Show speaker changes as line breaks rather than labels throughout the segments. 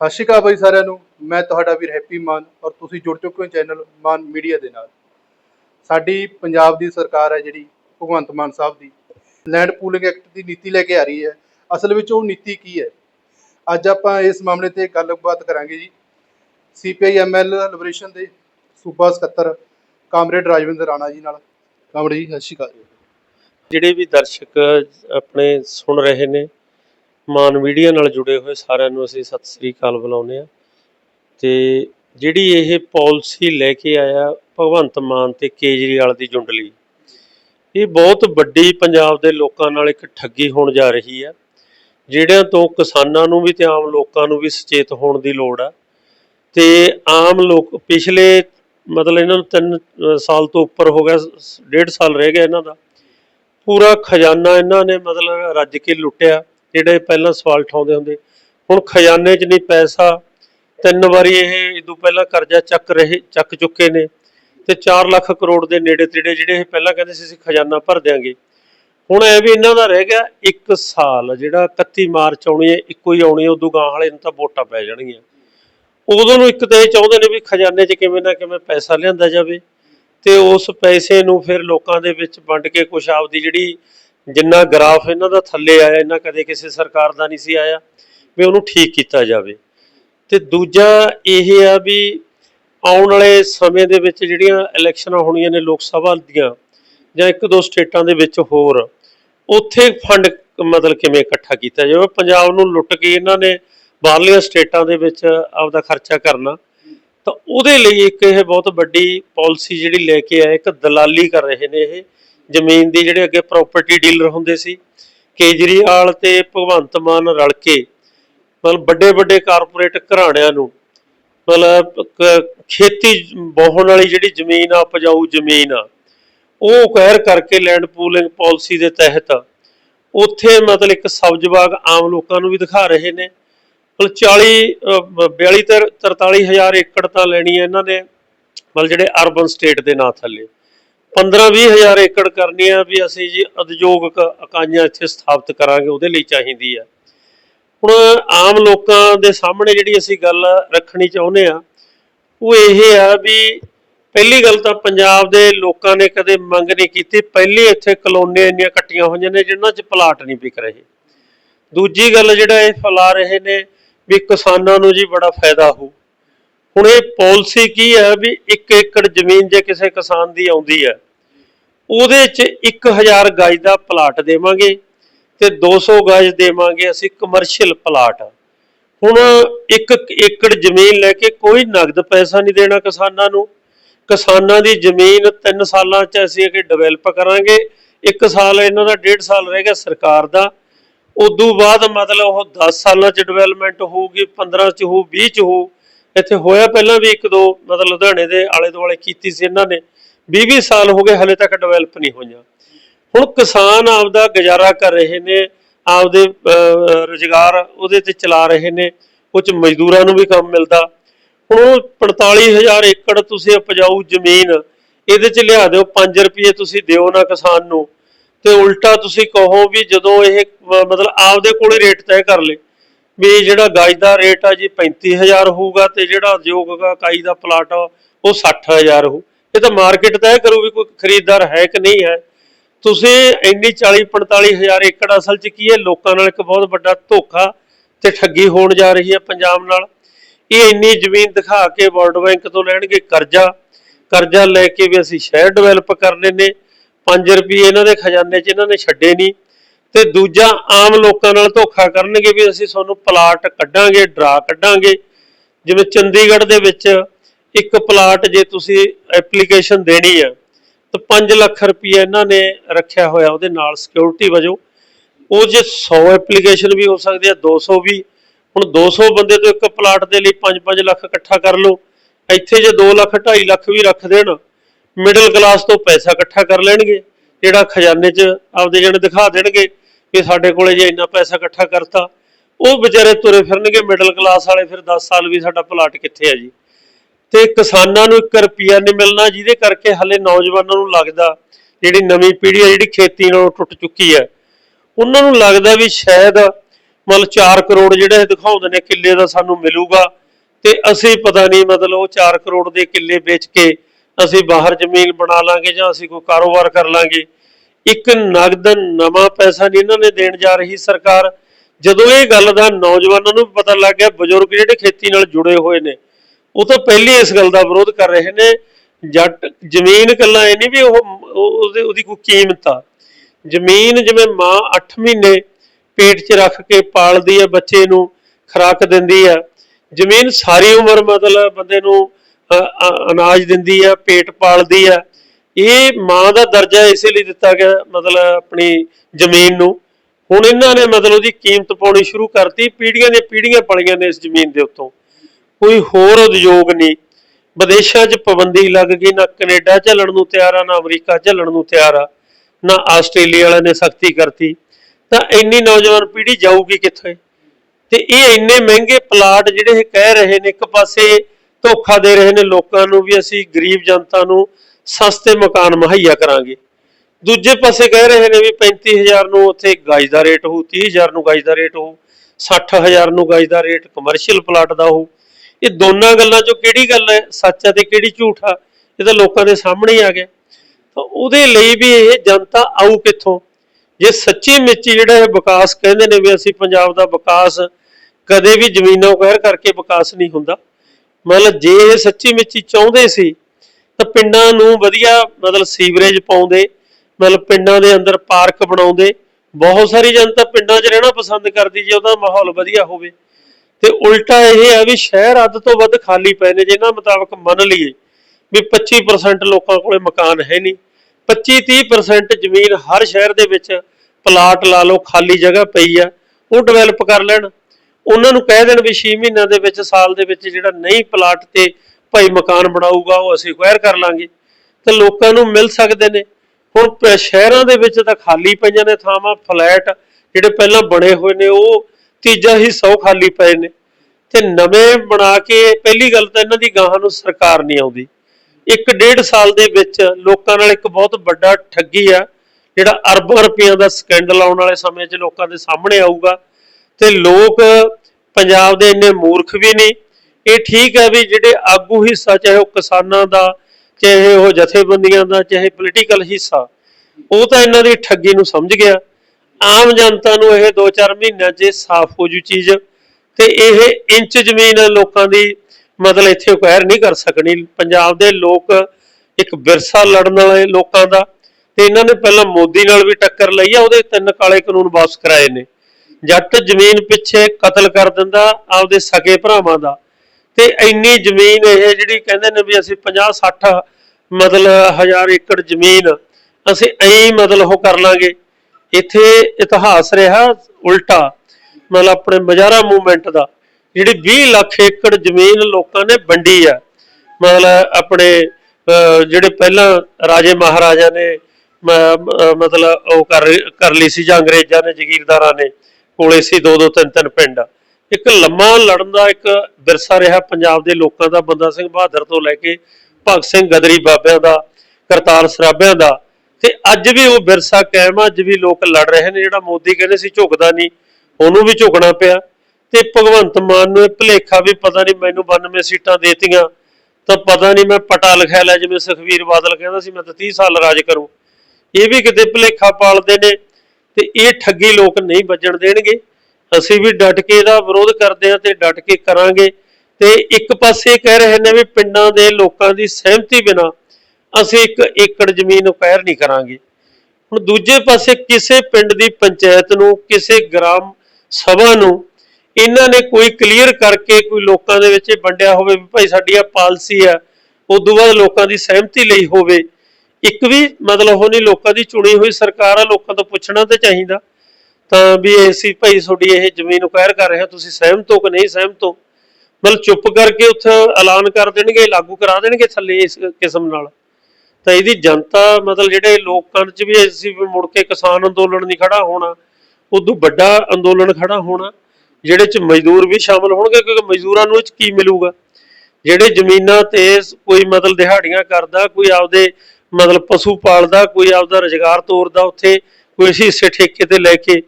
ਸਤਿ ਸ਼੍ਰੀ ਅਕਾਲ ਬਾਈ ਸਾਰਿਆਂ ਨੂੰ। ਮੈਂ ਤੁਹਾਡਾ ਵੀਰ ਹੈਪੀ ਮਾਨ ਔਰ ਤੁਸੀਂ ਜੁੜ ਚੁੱਕੇ ਹੋ ਚੈਨਲ ਮਾਨ ਮੀਡੀਆ ਦੇ ਨਾਲ। ਸਾਡੀ ਪੰਜਾਬ ਦੀ ਸਰਕਾਰ ਹੈ ਜਿਹੜੀ ਭਗਵੰਤ ਮਾਨ ਸਾਹਿਬ ਦੀ। ਲੈਂਡ ਪੂਲਿੰਗ ਐਕਟ ਦੀ ਨੀਤੀ ਲੈ ਕੇ ਆ ਰਹੀ ਹੈ। ਅਸਲ ਵਿੱਚ ਉਹ ਨੀਤੀ ਕੀ ਹੈ? ਅੱਜ ਆਪਾਂ ਇਸ ਮਾਮਲੇ ਤੇ ਗੱਲਬਾਤ ਕਰਾਂਗੇ ਜੀ। ਸੀਪੀਆਈ ਐਮਐਲ ਲਿਬਰੇਸ਼ਨ ਦੇ ਸੂਬਾ ਸਕੱਤਰ ਕਾਮਰੇਡ ਰਾਜਵਿੰਦਰ ਰਾਣਾ ਜੀ ਨਾਲ। ਕਾਮਰੇਡ ਜੀ, ਸਤਿ ਸ਼੍ਰੀ ਅਕਾਲ
ਜਿਹੜੇ ਵੀ ਦਰਸ਼ਕ ਆਪਣੇ ਸੁਣ ਰਹੇ ਨੇ ਮਾਨ ਮੀਡੀਆ ਨਾਲ ਜੁੜੇ ਹੋਏ ਸਾਰਿਆਂ ਨੂੰ ਅਸੀਂ ਸਤਿ ਸ੍ਰੀ ਅਕਾਲ ਬੁਲਾਉਂਦੇ ਆ ਤੇ ਜਿਹੜੀ ਇਹ ਪਾਲਿਸੀ ਲੈ ਕੇ ਆਇਆ ਭਗਵੰਤ ਮਾਨ ਤੇ ਕੇਜਰੀਵਾਲ ਦੀ ਜੁੰਡਲੀ ਇਹ ਬਹੁਤ ਵੱਡੀ ਪੰਜਾਬ ਦੇ ਲੋਕਾਂ ਨਾਲ ਇੱਕ ਠੱਗੀ ਹੋਣ ਜਾ ਰਹੀ ਆ ਜਿਹੜਿਆਂ ਤੋਂ ਕਿਸਾਨਾਂ ਨੂੰ ਵੀ ਤੇ ਆਮ ਲੋਕਾਂ ਨੂੰ ਵੀ ਸੁਚੇਤ ਹੋਣ ਦੀ ਲੋੜ ਆ। ਤੇ ਆਮ ਲੋਕ ਪਿਛਲੇ ਮਤਲਬ ਇਹਨਾਂ ਨੂੰ 3 ਸਾਲ ਤੋਂ ਉੱਪਰ ਹੋ ਗਿਆ, ਸ- ਡੇਢ ਸਾਲ ਰਹਿ ਗਿਆ ਇਹਨਾਂ ਦਾ। ਪੂਰਾ ਖਜ਼ਾਨਾ ਇਹਨਾਂ ਨੇ ਮਤਲਬ ਰੱਜ ਕੇ ਲੁੱਟਿਆ। ਜਿਹੜੇ ਪਹਿਲਾਂ ਸਵਾਲ ਠਾਉਂਦੇ ਹੁੰਦੇ। ਹੁਣ ਖਜ਼ਾਨੇ 'ਚ ਨਹੀਂ ਪੈਸਾ, ਤਿੰਨ ਵਾਰੀ ਇਹ ਇਦੋਂ ਪਹਿਲਾਂ ਕਰਜ਼ਾ ਚੱਕ ਰਹੇ, ਚੱਕ ਚੁੱਕੇ ਨੇ ਤੇ 4 ਲੱਖ ਕਰੋੜ ਦੇ ਨੇੜੇ ਤੇੜੇ ਜਿਹੜੇ ਇਹ ਪਹਿਲਾਂ ਕਹਿੰਦੇ ਸੀ, ਅਸੀਂ ਖਜ਼ਾਨਾ ਭਰ ਦਿਆਂਗੇ। ਹੁਣ ਇਹ ਵੀ ਇਹਨਾਂ ਦਾ ਰਹਿ ਗਿਆ 1 ਸਾਲ, ਜਿਹੜਾ 31 ਮਾਰਚ ਆਉਣੀ ਹੈ, ਇੱਕੋ ਹੀ ਆਉਣੀ ਹੈ, ਉਦੋਂ ਗਾਂ ਵਾਲੇ ਨੂੰ ਤਾਂ ਵੋਟਾਂ ਪੈ ਜਾਣਗੀਆਂ। ਉਦੋਂ ਨੂੰ ਇੱਕ ਤਾਂ ਇਹ ਚਾਹੁੰਦੇ ਨੇ ਵੀ ਖਜ਼ਾਨੇ 'ਚ ਕਿਵੇਂ ਨਾ ਕਿਵੇਂ ਪੈਸਾ ਲਿਆਂਦਾ ਜਾਵੇ ਤੇ ਉਸ ਪੈਸੇ ਨੂੰ ਫਿਰ ਲੋਕਾਂ ਦੇ ਵਿੱਚ ਵੰਡ ਕੇ ਕੁਛ ਆਪਦੀ ਜਿਹੜੀ ਜਿੰਨਾ ਗ੍ਰਾਫ ਇਹਨਾਂ ਦਾ ਥੱਲੇ ਆਇਆ ਇਹਨਾਂ ਕਦੇ ਕਿਸੇ ਸਰਕਾਰ ਦਾ ਨਹੀਂ ਸੀ ਆਇਆ, ਵੀ ਉਹਨੂੰ ਠੀਕ ਕੀਤਾ ਜਾਵੇ। ਤੇ ਦੂਜਾ ਇਹ ਆ ਵੀ ਆਉਣ ਵਾਲੇ ਸਮੇਂ ਦੇ ਵਿੱਚ ਜਿਹੜੀਆਂ ਇਲੈਕਸ਼ਨਾਂ ਹੋਣੀਆਂ ਨੇ ਲੋਕ ਸਭਾ ਦੀਆਂ ਜਾਂ ਇੱਕ ਦੋ ਸਟੇਟਾਂ ਦੇ ਵਿੱਚ ਹੋਰ, ਉੱਥੇ ਫੰਡ ਮਤਲਬ ਕਿਵੇਂ ਇਕੱਠਾ ਕੀਤਾ ਜਾਵੇ? ਪੰਜਾਬ ਨੂੰ ਲੁੱਟ ਕੇ ਇਹਨਾਂ ਨੇ ਬਾਹਰਲੀਆਂ ਸਟੇਟਾਂ ਦੇ ਵਿੱਚ ਆਪਦਾ ਖਰਚਾ ਕਰਨਾ। ਤਾਂ ਉਹਦੇ ਲਈ ਇੱਕ ਇਹ ਬਹੁਤ ਵੱਡੀ ਪਾਲਿਸੀ ਜਿਹੜੀ ਲੈ ਕੇ ਆਏ, ਇੱਕ ਦਲਾਲੀ ਕਰ ਰਹੇ ਨੇ ਇਹ। ਜ਼ਮੀਨ ਦੀ ਜਿਹੜੇ ਅੱਗੇ ਪ੍ਰਾਪਰਟੀ ਡੀਲਰ ਹੁੰਦੇ ਸੀ ਕੇਜਰੀਵਾਲ ਤੇ ਭਗਵੰਤ ਮਾਨ ਰਲ ਕੇ ਮਤਲਬ ਵੱਡੇ ਵੱਡੇ ਕਾਰਪੋਰੇਟ ਘਰਾਣਿਆਂ ਨੂੰ ਮਤਲਬ ਖੇਤੀ ਬਹੁਣ ਵਾਲੀ ਜਿਹੜੀ ਜ਼ਮੀਨ ਆ ਉਪਜਾਊ ਜ਼ਮੀਨ ਆ ਉਹ ਕਹਿਰ ਕਰਕੇ ਲੈਂਡ ਪੂਲਿੰਗ ਪਾਲਿਸੀ ਦੇ ਤਹਿਤ ਉੱਥੇ ਮਤਲਬ ਇੱਕ ਸਬਜ਼ ਬਾਗ ਆਮ ਲੋਕਾਂ ਨੂੰ ਵੀ ਦਿਖਾ ਰਹੇ ਨੇ ਮਤਲਬ 40 ਅਹ, 42 ਤੇ 43 ਹਜ਼ਾਰ ਏਕੜ ਤਾਂ ਲੈਣੀ ਹੈ ਇਹਨਾਂ ਨੇ ਮਤਲਬ ਜਿਹੜੇ ਅਰਬਨ ਸਟੇਟ ਦੇ ਨਾਂ ਥੱਲੇ। 15-20 ਹਜ਼ਾਰ ਏਕੜ ਕਰਨੀ ਆ ਵੀ ਅਸੀਂ ਜੀ ਉਦਯੋਗਿਕ ਇਕਾਈਆਂ ਇੱਥੇ ਸਥਾਪਿਤ ਕਰਾਂਗੇ, ਉਹਦੇ ਲਈ ਚਾਹੀਦੀ ਆ। ਹੁਣ ਆਮ ਲੋਕਾਂ ਦੇ ਸਾਹਮਣੇ ਜਿਹੜੀ ਅਸੀਂ ਗੱਲ ਰੱਖਣੀ ਚਾਹੁੰਦੇ ਆ, ਉਹ ਇਹ ਆ ਵੀ ਪਹਿਲੀ ਗੱਲ ਤਾਂ ਪੰਜਾਬ ਦੇ ਲੋਕਾਂ ਨੇ ਕਦੇ ਮੰਗ ਨਹੀਂ ਕੀਤੀ, ਪਹਿਲੀ ਇੱਥੇ ਕਲੋਨੀਆਂ ਇੰਨੀਆਂ ਕੱਟੀਆਂ ਹੋਈਆਂ ਨੇ ਜਿਨ੍ਹਾਂ 'ਚ ਪਲਾਟ ਨਹੀਂ ਵਿਕ ਰਹੇ। ਦੂਜੀ ਗੱਲ ਜਿਹੜਾ ਇਹ ਫੈਲਾ ਰਹੇ ਨੇ ਵੀ ਕਿਸਾਨਾਂ ਨੂੰ ਜੀ ਬੜਾ ਫਾਇਦਾ ਹੋ ਹੁਣ ਇਹ ਪਾਲਿਸੀ ਕੀ ਹੈ ਵੀ 1 ਏਕੜ ਜ਼ਮੀਨ ਜੇ ਕਿਸੇ ਕਿਸਾਨ ਦੀ ਆਉਂਦੀ ਹੈ ਉਹਦੇ 'ਚ 1000 ਗਜ ਦਾ ਪਲਾਟ ਦੇਵਾਂਗੇ ਤੇ 200 ਗਜ ਦੇਵਾਂਗੇ ਅਸੀਂ ਕਮਰਸ਼ੀਅਲ ਪਲਾਟ। ਹੁਣ 1 ਏਕੜ ਜ਼ਮੀਨ ਲੈ ਕੇ ਕੋਈ ਨਗਦ ਪੈਸਾ ਨਹੀਂ ਦੇਣਾ ਕਿਸਾਨਾਂ ਨੂੰ। ਕਿਸਾਨਾਂ ਦੀ ਜ਼ਮੀਨ 3 ਸਾਲਾਂ 'ਚ ਅਸੀਂ ਅਗੇ ਡਿਵੈਲਪ ਕਰਾਂਗੇ। 1 ਸਾਲ ਇਹਨਾਂ ਦਾ 1.5 ਸਾਲ ਰਹਿ ਗਿਆ ਸਰਕਾਰ ਦਾ। ਉਦੋਂ ਬਾਅਦ ਮਤਲਬ ਉਹ 10 ਸਾਲਾਂ 'ਚ ਡਿਵੈਲਪਮੈਂਟ ਹੋਊਗੀ 15 'ਚ ਹੋਊ 20 'ਚ ਹੋਊ। ਇੱਥੇ ਹੋਇਆ ਪਹਿਲਾਂ ਵੀ ਇੱਕ ਦੋ, ਮਤਲਬ ਲੁਧਿਆਣੇ ਦੇ ਆਲੇ ਦੁਆਲੇ ਕੀਤੀ ਸੀ ਇਹਨਾਂ ਨੇ। 20-20 ਸਾਲ ਹੋ ਗਏ ਹਲੇ ਤੱਕ ਡਿਵੈਲਪ ਨਹੀਂ ਹੋਈਆਂ। ਹੁਣ ਕਿਸਾਨ ਆਪਦਾ ਗੁਜ਼ਾਰਾ ਕਰ ਰਹੇ ਨੇ, ਆਪਦੇ ਰੋਜ਼ਗਾਰ ਉਹਦੇ ਤੇ ਚਲਾ ਰਹੇ ਨੇ ਕੁਝ ਮਜ਼ਦੂਰਾਂ ਨੂੰ ਵੀ ਕੰਮ ਮਿਲਦਾ। ਹੁਣ 45000 ਏਕੜ ਤੁਸੀਂ ਉਪਜਾਊ ਜ਼ਮੀਨ ਇਹਦੇ ਚ ਲਿਆ ਦਿਓ 5 ਰੁਪਏ ਤੁਸੀਂ ਦਿਓ ਨਾ ਕਿਸਾਨ ਨੂੰ। ਤੇ ਉਲਟਾ ਤੁਸੀਂ ਕਹੋ ਵੀ ਜਦੋਂ ਇਹ, ਮਤਲਬ ਆਪਦੇ ਕੋਲੇ ਰੇਟ ਤੈਅ ਕਰ ਲੇ, ਵੀ ਜਿਹੜਾ ਗਜ ਦਾ ਰੇਟ ਆ ਜੀ 35000 ਹੋਊਗਾ ਤੇ ਜਿਹੜਾ ਉਦਯੋਗ ਦਾ ਇਕਾਈ ਦਾ ਪਲਾਟ ਆ, ਉਹ 60000 ਹੋਊ। ਇਹ ਤਾਂ ਮਾਰਕੀਟ ਤੈਅ ਕਰੂ ਵੀ ਕੋਈ ਖਰੀਦਦਾਰ ਹੈ ਕਿ ਨਹੀਂ ਹੈ। ਤੁਸੀਂ ਇੰਨੀ 40 45000 ਏਕੜ ਅਸਲ 'ਚ ਕੀ ਹੈ? ਲੋਕਾਂ ਨਾਲ ਇੱਕ ਬਹੁਤ ਵੱਡਾ ਧੋਖਾ ਤੇ ਠੱਗੀ ਹੋਣ ਜਾ ਰਹੀ ਹੈ ਪੰਜਾਬ ਨਾਲ। ਇਹ ਇੰਨੀ ਜ਼ਮੀਨ ਦਿਖਾ ਕੇ ਵਰਲਡ ਬੈਂਕ ਤੋਂ ਲੈਣਗੇ ਕਰਜ਼ਾ। ਕਰਜ਼ਾ ਲੈ ਕੇ ਵੀ ਅਸੀਂ ਸ਼ਹਿਰ ਡਿਵੈਲਪ ਕਰਨੇ ਨੇ। 5 ਰੁਪਏ ਇਹਨਾਂ ਦੇ ਖਜ਼ਾਨੇ 'ਚ ਇਹਨਾਂ ਨੇ ਛੱਡੇ ਨਹੀਂ। ਤੇ ਦੂਜਾ, ਆਮ ਲੋਕਾਂ ਨਾਲ ਧੋਖਾ ਕਰਨਗੇ ਵੀ ਅਸੀਂ ਤੁਹਾਨੂੰ ਪਲਾਟ ਕੱਢਾਂਗੇ, ਡਰਾ ਕੱਢਾਂਗੇ। ਜਿਵੇਂ ਚੰਡੀਗੜ੍ਹ ਦੇ ਵਿੱਚ ਇੱਕ ਪਲਾਟ ਜੇ ਤੁਸੀਂ ਐਪਲੀਕੇਸ਼ਨ ਦੇਣੀ ਆ, ਤਾਂ 5 ਲੱਖ ਰੁਪਏ ਇਹਨਾਂ ਨੇ ਰੱਖਿਆ ਹੋਇਆ ਉਹਦੇ ਨਾਲ ਸਿਕਿਉਰਿਟੀ ਵਜੋਂ। ਉਹ ਜੇ 100 ਐਪਲੀਕੇਸ਼ਨ ਵੀ ਹੋ ਸਕਦੀ ਹੈ 200 ਵੀ। ਹੁਣ 200 ਬੰਦੇ ਤੋਂ ਇੱਕ ਪਲਾਟ ਦੇ ਲਈ 5-5 ਲੱਖ ਇਕੱਠਾ ਕਰ ਲਓ। ਇੱਥੇ ਜੇ 2 ਲੱਖ 2.5 ਲੱਖ ਵੀ ਰੱਖ ਦੇਣ ਮਿਡਲ ਕਲਾਸ ਤੋਂ ਪੈਸਾ ਇਕੱਠਾ ਕਰ ਲੈਣਗੇ, ਜਿਹੜਾ ਖਜ਼ਾਨੇ 'ਚ ਆਪਦੇ ਜਣੇ ਦਿਖਾ ਦੇਣਗੇ ਕਿ ਸਾਡੇ ਕੋਲੇ ਜੇ ਇੰਨਾ ਪੈਸਾ ਇਕੱਠਾ ਕਰਤਾ। ਉਹ ਵਿਚਾਰੇ ਤੁਰੇ ਫਿਰਨਗੇ ਮਿਡਲ ਕਲਾਸ ਵਾਲੇ ਫਿਰ 10 ਸਾਲ ਵੀ ਸਾਡਾ ਪਲਾਟ ਕਿੱਥੇ ਹੈ ਜੀ? ਤੇ ਕਿਸਾਨਾਂ ਨੂੰ 1 ਰੁਪਿਆ ਨਹੀਂ ਮਿਲਣਾ, ਜਿਹਦੇ ਕਰਕੇ ਹਲੇ ਨੌਜਵਾਨਾਂ ਨੂੰ ਲੱਗਦਾ ਜਿਹੜੀ ਨਵੀਂ ਪੀੜ੍ਹੀ ਹੈ ਜਿਹੜੀ ਖੇਤੀ ਨਾਲੋਂ ਟੁੱਟ ਚੁੱਕੀ ਹੈ ਉਹਨਾਂ ਨੂੰ ਲੱਗਦਾ ਵੀ ਸ਼ਾਇਦ ਮਤਲਬ 4 ਕਰੋੜ ਜਿਹੜੇ ਦਿਖਾਉਂਦੇ ਨੇ ਕਿੱਲੇ ਦਾ ਸਾਨੂੰ ਮਿਲੂਗਾ ਤੇ ਅਸੀਂ ਪਤਾ ਨਹੀਂ ਮਤਲਬ ਉਹ 4 ਕਰੋੜ ਦੇ ਕਿੱਲੇ ਵੇਚ ਕੇ ਅਸੀਂ ਬਾਹਰ ਜ਼ਮੀਨ ਬਣਾ ਲਾਂਗੇ ਜਾਂ ਅਸੀਂ ਕੋਈ ਕਾਰੋਬਾਰ ਕਰ ਲਾਂਗੇ। ਇੱਕ ਨਗਦ ਨਵਾਂ ਪੈਸਾ ਨਹੀਂ ਇਹਨਾਂ ਨੇ ਦੇਣ ਜਾ ਰਹੀ ਸਰਕਾਰ। ਜਦੋਂ ਇਹ ਗੱਲ ਦਾ ਨੌਜਵਾਨਾਂ ਨੂੰ ਵੀ ਪਤਾ ਲੱਗ ਗਿਆ, ਬਜ਼ੁਰਗ ਜਿਹੜੇ ਖੇਤੀ ਨਾਲ ਜੁੜੇ ਹੋਏ ਨੇ ਉਹ ਤਾਂ ਪਹਿਲੇ ਇਸ ਗੱਲ ਦਾ ਵਿਰੋਧ ਕਰ ਰਹੇ ਨੇ। ਜੱਟ, ਜ਼ਮੀਨ ਕੱਲਾ ਇਹ ਨਹੀਂ ਵੀ ਉਹ ਉਹਦੇ, ਉਹਦੀ ਕੋਈ ਕੀਮਤ ਆ। ਜ਼ਮੀਨ ਜਿਵੇਂ ਮਾਂ 8 ਮਹੀਨੇ ਪੇਟ 'ਚ ਰੱਖ ਕੇ ਪਾਲਦੀ ਹੈ ਬੱਚੇ ਨੂੰ ਖੁਰਾਕ ਦਿੰਦੀ ਹੈ ਜ਼ਮੀਨ ਸਾਰੀ ਉਮਰ ਮਤਲਬ ਬੰਦੇ ਨੂੰ ਅਨਾਜ ਦਿੰਦੀ ਹੈ ਪੇਟ ਪਾਲਦੀ ਹੈ ਇਹ ਮਾਂ ਦਾ ਦਰਜਾ ਇਸੇ ਲਈ ਦਿੱਤਾ ਗਿਆ, ਮਤਲਬ ਆਪਣੀ ਜ਼ਮੀਨ ਨੂੰ। ਹੁਣ ਇਹਨਾਂ ਨੇ ਮਤਲਬ ਉਹਦੀ ਕੀਮਤ ਪਾਉਣੀ ਸ਼ੁਰੂ ਕਰਤੀ। ਪੀੜੀਆਂ ਦੀਆਂ ਪੀੜੀਆਂ ਪਲੀਆਂ ਨੇ ਇਸ ਜ਼ਮੀਨ ਦੇ ਉੱਤੋਂ। ਕੋਈ ਹੋਰ ਉਦਯੋਗ ਨਹੀਂ। ਵਿਦੇਸ਼ਾਂ 'ਚ ਪਾਬੰਦੀ ਲੱਗ ਗਈ, ਨਾ ਕੈਨੇਡਾ ਝੱਲਣ ਨੂੰ ਤਿਆਰ ਆ, ਨਾ ਅਮਰੀਕਾ ਝੱਲਣ ਨੂੰ ਤਿਆਰ ਆ, ਨਾ ਆਸਟ੍ਰੇਲੀਆ ਵਾਲਿਆਂ ਨੇ ਸਖਤੀ ਕਰਤੀ। ਤਾਂ ਇੰਨੀ ਨੌਜਵਾਨ ਪੀੜ੍ਹੀ ਜਾਊਗੀ ਕਿੱਥੇ? ਤੇ ਇਹ ਇੰਨੇ ਮਹਿੰਗੇ ਪਲਾਟ ਜਿਹੜੇ ਇਹ ਕਹਿ ਰਹੇ ਨੇ, ਇੱਕ ਪਾਸੇ ਧੋਖਾ ਦੇ ਰਹੇ ਨੇ ਲੋਕਾਂ ਨੂੰ ਵੀ ਅਸੀਂ ਗਰੀਬ ਜਨਤਾ ਨੂੰ ਸਸਤੇ ਮਕਾਨ ਮੁਹੱਈਆ ਕਰਾਂਗੇ। ਦੂਜੇ ਪਾਸੇ ਕਹਿ ਰਹੇ ਨੇ ਵੀ 35000 ਨੂੰ ਉੱਥੇ ਗਾਜ ਦਾ ਰੇਟ ਹੋਊ 30000 ਨੂੰ ਗਾਜ ਦਾ ਰੇਟ ਹੋਊ 60000 ਨੂੰ ਗਾਜ ਦਾ ਰੇਟ ਕਮਰਸ਼ੀਅਲ ਪਲਾਟ ਦਾ ਹੋਊ। ਇਹ ਦੋਨਾਂ ਗੱਲਾਂ ਚੋਂ ਕਿਹੜੀ ਗੱਲ ਹੈ? ਸੱਚ ਹੈ ਤੇ ਕਿਹੜੀ ਝੂਠ ਆ? ਇਹ ਤਾਂ ਲੋਕਾਂ ਦੇ ਸਾਹਮਣੇ ਆ ਗਿਆ। ਤਾਂ ਉਹਦੇ ਲਈ ਵੀ ਇਹ ਜਨਤਾ ਆਊ ਕਿੱਥੋਂ? ਜੇ ਸੱਚੀ ਮਿੱਚੀ ਜਿਹੜਾ ਇਹ ਵਿਕਾਸ ਕਹਿੰਦੇ ਨੇ ਵੀ ਅਸੀਂ ਪੰਜਾਬ ਦਾ ਵਿਕਾਸ ਕਦੇ ਵੀ ਜ਼ਮੀਨਾਂ ਉਗੈਰ ਕਰਕੇ ਵਿਕਾਸ ਨਹੀਂ ਹੁੰਦਾ। ਮਤਲਬ ਜੇ ਇਹ ਸੱਚੀ ਮਿੱਚੀ ਚਾਹੁੰਦੇ ਸੀ, ਤਾਂ ਪਿੰਡਾਂ ਨੂੰ ਵਧੀਆ ਮਤਲਬ ਸੀਵਰੇਜ ਪਾਉਂਦੇ, ਮਤਲਬ ਪਿੰਡਾਂ ਦੇ ਅੰਦਰ ਪਾਰਕ ਬਣਾਉਂਦੇ। ਬਹੁਤ ਸਾਰੀ ਜਨਤਾ ਪਿੰਡਾਂ 'ਚ ਰਹਿਣਾ ਪਸੰਦ ਕਰਦੀ ਜੇ ਉਹਦਾ ਮਾਹੌਲ ਵਧੀਆ ਹੋਵੇ। ਤੇ ਉਲਟਾ ਇਹ ਆ ਵੀ ਸ਼ਹਿਰ ਅੱਧ ਤੋਂ ਵੱਧ ਖਾਲੀ ਪਏ ਨੇ ਜਿਨ੍ਹਾਂ ਮੁਤਾਬਕ ਮੰਨ ਲਈਏ ਵੀ 25% ਲੋਕਾਂ ਕੋਲੇ ਮਕਾਨ ਹੈ ਨਹੀਂ 25-30% ਜ਼ਮੀਨ ਹਰ ਸ਼ਹਿਰ ਦੇ ਵਿੱਚ ਪਲਾਟ ਲਾ ਲਓ, ਖਾਲੀ ਜਗ੍ਹਾ ਪਈ ਆ, ਉਹ ਡਿਵੈਲਪ ਕਰ ਲੈਣ। ਉਹਨਾਂ ਨੂੰ ਕਹਿ ਦੇਣ ਵੀ 6 ਮਹੀਨਿਆਂ ਦੇ ਵਿੱਚ, ਸਾਲ ਦੇ ਵਿੱਚ ਜਿਹੜਾ ਨਹੀਂ ਪਲਾਟ ਤੇ ਭਾਈ ਮਕਾਨ ਬਣਾਊਗਾ, ਉਹ ਅਸੀਂ ਅਕਵਾਇਰ ਕਰ ਲਾਂਗੇ। ਤੇ ਲੋਕਾਂ ਨੂੰ ਮਿਲ ਸਕਦੇ ਨੇ। ਹੁਣ ਸ਼ਹਿਰਾਂ ਦੇ ਵਿੱਚ ਤਾਂ ਖਾਲੀ ਪਈਆਂ ਨੇ ਥਾਵਾਂ ਫਲੈਟ ਜਿਹੜੇ ਪਹਿਲਾਂ ਬਣੇ ਹੋਏ ਨੇ, ਉਹ ਤੀਜਾ ਹਿੱਸਾ ਉਹ ਖਾਲੀ ਪਏ ਨੇ। ਤੇ ਨਵੇਂ ਬਣਾ ਕੇ ਪਹਿਲੀ ਗੱਲ ਤਾਂ ਇਹਨਾਂ ਦੀ ਗਾਹਾਂ ਨੂੰ ਸਰਕਾਰ ਨਹੀਂ ਆਉਂਦੀ। ਇੱਕ ਡੇਢ ਸਾਲ ਦੇ ਵਿੱਚ ਲੋਕਾਂ ਨਾਲ ਇੱਕ ਬਹੁਤ ਵੱਡਾ ਠੱਗੀ ਆ, ਜਿਹੜਾ ਅਰਬਾਂ ਰੁਪਈਆਂ ਦਾ ਸਕੈਂਡਲ ਆਉਣ ਵਾਲੇ ਸਮੇਂ 'ਚ ਲੋਕਾਂ ਦੇ ਸਾਹਮਣੇ ਆਊਗਾ। ਤੇ ਲੋਕ ਪੰਜਾਬ ਦੇ ਇੰਨੇ ਮੂਰਖ ਵੀ ਨਹੀਂ। ਇਹ ਠੀਕ ਹੈ ਵੀ ਜਿਹੜੇ ਆਗੂ ਹਿੱਸਾ, ਚਾਹੇ ਉਹ ਕਿਸਾਨਾਂ ਦਾ, ਚਾਹੇ ਉਹ ਜਥੇਬੰਦੀਆਂ ਦਾ, ਚਾਹੇ ਪੋਲੀਟੀਕਲ ਹਿੱਸਾ, ਉਹ ਤਾਂ ਇਹਨਾਂ ਦੀ ਠੱਗੀ ਨੂੰ ਸਮਝ ਗਿਆ। ਆਮ ਜਨਤਾ ਨੂੰ ਇਹ 2-4 ਮਹੀਨਿਆਂ 'ਚ ਸਾਫ਼ ਹੋ ਜੂ ਚੀਜ਼ ਤੇ ਇਹ ਇੰਚ ਜ਼ਮੀਨ ਲੋਕਾਂ ਦੀ ਮਤਲਬ ਇੱਥੇ ਅਕਵਾਇਰ ਨਹੀਂ ਕਰ ਸਕਣੀ। ਪੰਜਾਬ ਦੇ ਲੋਕ ਇੱਕ ਵਿਰਸਾ ਲੜਨ ਵਾਲੇ ਲੋਕਾਂ ਦਾ ਤੇ ਇਹਨਾਂ ਨੇ ਪਹਿਲਾਂ ਮੋਦੀ ਨਾਲ ਵੀ ਟੱਕਰ ਲਈ ਆ, ਉਹਦੇ ਤਿੰਨ ਕਾਲੇ ਕਾਨੂੰਨ ਵਾਪਸ ਕਰਾਏ ਨੇ। ਜੱਟ ਜ਼ਮੀਨ ਪਿੱਛੇ ਕਤਲ ਕਰ ਦਿੰਦਾ, ਆਪਦੇ ਸਕੇ ਭਰਾਵਾਂ ਦਾ। ਤੇ ਇੰਨੀ ਜ਼ਮੀਨ ਇਹ ਜਿਹੜੀ ਕਹਿੰਦੇ ਨੇ ਵੀ ਅਸੀਂ 50 60 ਮਤਲਬ ਹਜ਼ਾਰ ਏਕੜ ਜ਼ਮੀਨ ਅਸੀਂ ਐਂ ਮਤਲਬ ਉਹ ਕਰ ਲਾਂਗੇ। ਇੱਥੇ ਇਤਿਹਾਸ ਰਿਹਾ ਉਲਟਾ, ਮਤਲਬ ਆਪਣੇ ਮਜਾਰਾ ਮੂਵਮੈਂਟ ਦਾ, ਜਿਹੜੀ 20 ਲੱਖ ਏਕੜ ਜ਼ਮੀਨ ਲੋਕਾਂ ਨੇ ਵੰਡੀ ਆ। ਮਤਲਬ ਆਪਣੇ ਜਿਹੜੇ ਪਹਿਲਾਂ ਰਾਜੇ ਮਹਾਰਾਜਾ ਨੇ ਮਤਲਬ ਉਹ ਕਰ ਕਰ ਲਈ ਸੀ ਜਾਂ ਅੰਗਰੇਜ਼ਾਂ ਨੇ, ਜ਼ਗੀਰਦਾਰਾਂ ਨੇ, ਕੋਲੇ ਸੀ ਦੋ ਦੋ ਤਿੰਨ ਤਿੰਨ ਪਿੰਡ। ਇੱਕ ਲੰਮਾ ਲੜਨ ਦਾ ਇੱਕ ਵਿਰਸਾ ਰਿਹਾ ਪੰਜਾਬ ਦੇ ਲੋਕਾਂ ਦਾ, ਬੰਦਾ ਸਿੰਘ ਬਹਾਦਰ ਤੋਂ ਲੈ ਕੇ ਭਗਤ ਸਿੰਘ ਗਦਰੀ ਬਾਬਿਆਂ ਦਾ, ਕਰਤਾਰ ਸਰਾਭਿਆਂ ਦਾ। ਤੇ ਅੱਜ ਵੀ ਉਹ ਵਿਰਸਾ ਕਾਇਮ ਅੱਜ ਵੀ ਲੋਕ ਲੜ ਰਹੇ ਨੇ। ਜਿਹੜਾ ਮੋਦੀ ਕਹਿੰਦੇ ਸੀ ਝੁਕਦਾ ਨਹੀਂ, ਉਹਨੂੰ ਵੀ ਝੁਕਣਾ ਪਿਆ। ਤੇ ਭਗਵੰਤ ਮਾਨ ਨੂੰ ਇਹ ਭੁਲੇਖਾ ਵੀ ਪਤਾ ਨਹੀਂ, ਮੈਨੂੰ 92 ਸੀਟਾਂ ਦੇਤੀਆਂ। ਤਾਂ ਪਤਾ ਨਹੀਂ ਮੈਂ ਪਟਾ ਲਿਖਿਆ ਲੈ, ਜਿਵੇਂ ਸੁਖਵੀਰ ਬਾਦਲ ਕਹਿੰਦਾ ਸੀ, ਮੈਂ ਤਾਂ 30 ਸਾਲ ਰਾਜ ਕਰੂੰ। ਇਹ ਵੀ ਕਿਤੇ ਭੁਲੇਖਾ ਪਾਲਦੇ ਨੇ ਤੇ ਇਹ ਠੱਗੀ ਲੋਕ ਨਹੀਂ ਵੱਜਣ ਦੇਣਗੇ। ਅਸੀਂ ਵੀ ਡਟ ਕੇ ਇਹਦਾ ਵਿਰੋਧ ਕਰਦੇ ਹਾਂ ਤੇ ਡਟ ਕੇ ਕਰਾਂਗੇ। ਤੇ ਇੱਕ ਪਾਸੇ ਕਹਿ ਰਹੇ ਨੇ ਵੀ ਪਿੰਡਾਂ ਦੇ ਲੋਕਾਂ ਦੀ ਸਹਿਮਤੀ ਬਿਨਾ ਅਸੀਂ ਇੱਕ ਏਕੜ ਜ਼ਮੀਨ ਅਕਵਾਇਰ ਨਹੀਂ ਕਰਾਂਗੇ। ਹੁਣ ਦੂਜੇ ਪਾਸੇ ਕਿਸੇ ਪਿੰਡ ਦੀ ਪੰਚਾਇਤ ਨੂੰ, ਕਿਸੇ ਗ੍ਰਾਮ ਸਭਾ ਨੂੰ ਇਹਨਾਂ ਨੇ ਕੋਈ ਕਲੀਅਰ ਕਰਕੇ ਕੋਈ ਲੋਕਾਂ ਦੇ ਵਿੱਚ ਵੰਡਿਆ ਹੋਵੇ ਵੀ ਭਾਈ ਸਾਡੀ ਆ ਪਾਲਿਸੀ ਆ, ਉਦੋਂ ਬਾਅਦ ਲੋਕਾਂ ਦੀ ਸਹਿਮਤੀ ਲਈ ਹੋਵੇ। ਇੱਕ ਵੀ ਮਤਲਬ ਉਹ ਨਹੀਂ ਲੋਕਾਂ ਦੀ ਚੁਣੀ ਹੋਈ ਸਰਕਾਰ ਆ, ਲੋਕਾਂ ਤੋਂ ਪੁੱਛਣਾ ਤੇ ਚਾਹੀਦਾ। ਤਾਂ ਵੀ ਅਸੀਂ ਭਾਈ ਤੁਹਾਡੀ ਇਹ ਜ਼ਮੀਨ ਅਕਵਾਇਰ ਕਰ ਰਹੇ ਹਾਂ, ਤੁਸੀਂ ਸਹਿਮਤ ਹੋ ਕਿ ਨਹੀਂ ਸਹਿਮਤ ਹੋ? ਮਤਲਬ ਚੁੱਪ ਕਰਕੇ ਉੱਥੇ ਐਲਾਨ ਕਰ ਦੇਣਗੇ, ਲਾਗੂ ਕਰਾ ਦੇਣਗੇ ਥੱਲੇ ਇਸ ਕਿਸਮ ਨਾਲ? ਤਾਂ ਇਹਦੀ ਜਨਤਾ ਮਤਲਬ ਜਿਹੜੇ ਲੋਕਾਂ 'ਚ ਵੀ ਅਸੀਂ ਮੁੜ ਕੇ ਕਿਸਾਨ ਅੰਦੋਲਨ ਨਹੀਂ ਖੜਾ ਹੋਣਾ, ਉਦੋਂ ਵੱਡਾ ਅੰਦੋਲਨ ਖੜਾ ਹੋਣਾ, ਜਿਹੜੇ 'ਚ ਮਜ਼ਦੂਰ ਵੀ ਸ਼ਾਮਲ ਹੋਣਗੇ, ਕਿਉਂਕਿ ਮਜ਼ਦੂਰਾਂ ਨੂੰ ਇਹ 'ਚ ਕੀ ਮਿਲੂਗਾ? ਜਿਹੜੇ ਜ਼ਮੀਨਾਂ ਤੇ ਕੋਈ ਮਤਲਬ ਦਿਹਾੜੀਆਂ ਕਰਦਾ, ਕੋਈ ਆਪਦੇ ਮਤਲਬ ਪਸ਼ੂ ਪਾਲਦਾ, ਕੋਈ ਆਪਦਾ ਰੁਜ਼ਗਾਰ ਤੋਰਦਾ ਉੱਥੇ, ਕੋਈ ਹਿੱਸੇ ਠੇਕੇ ਤੇ ਲੈ ਕੇ,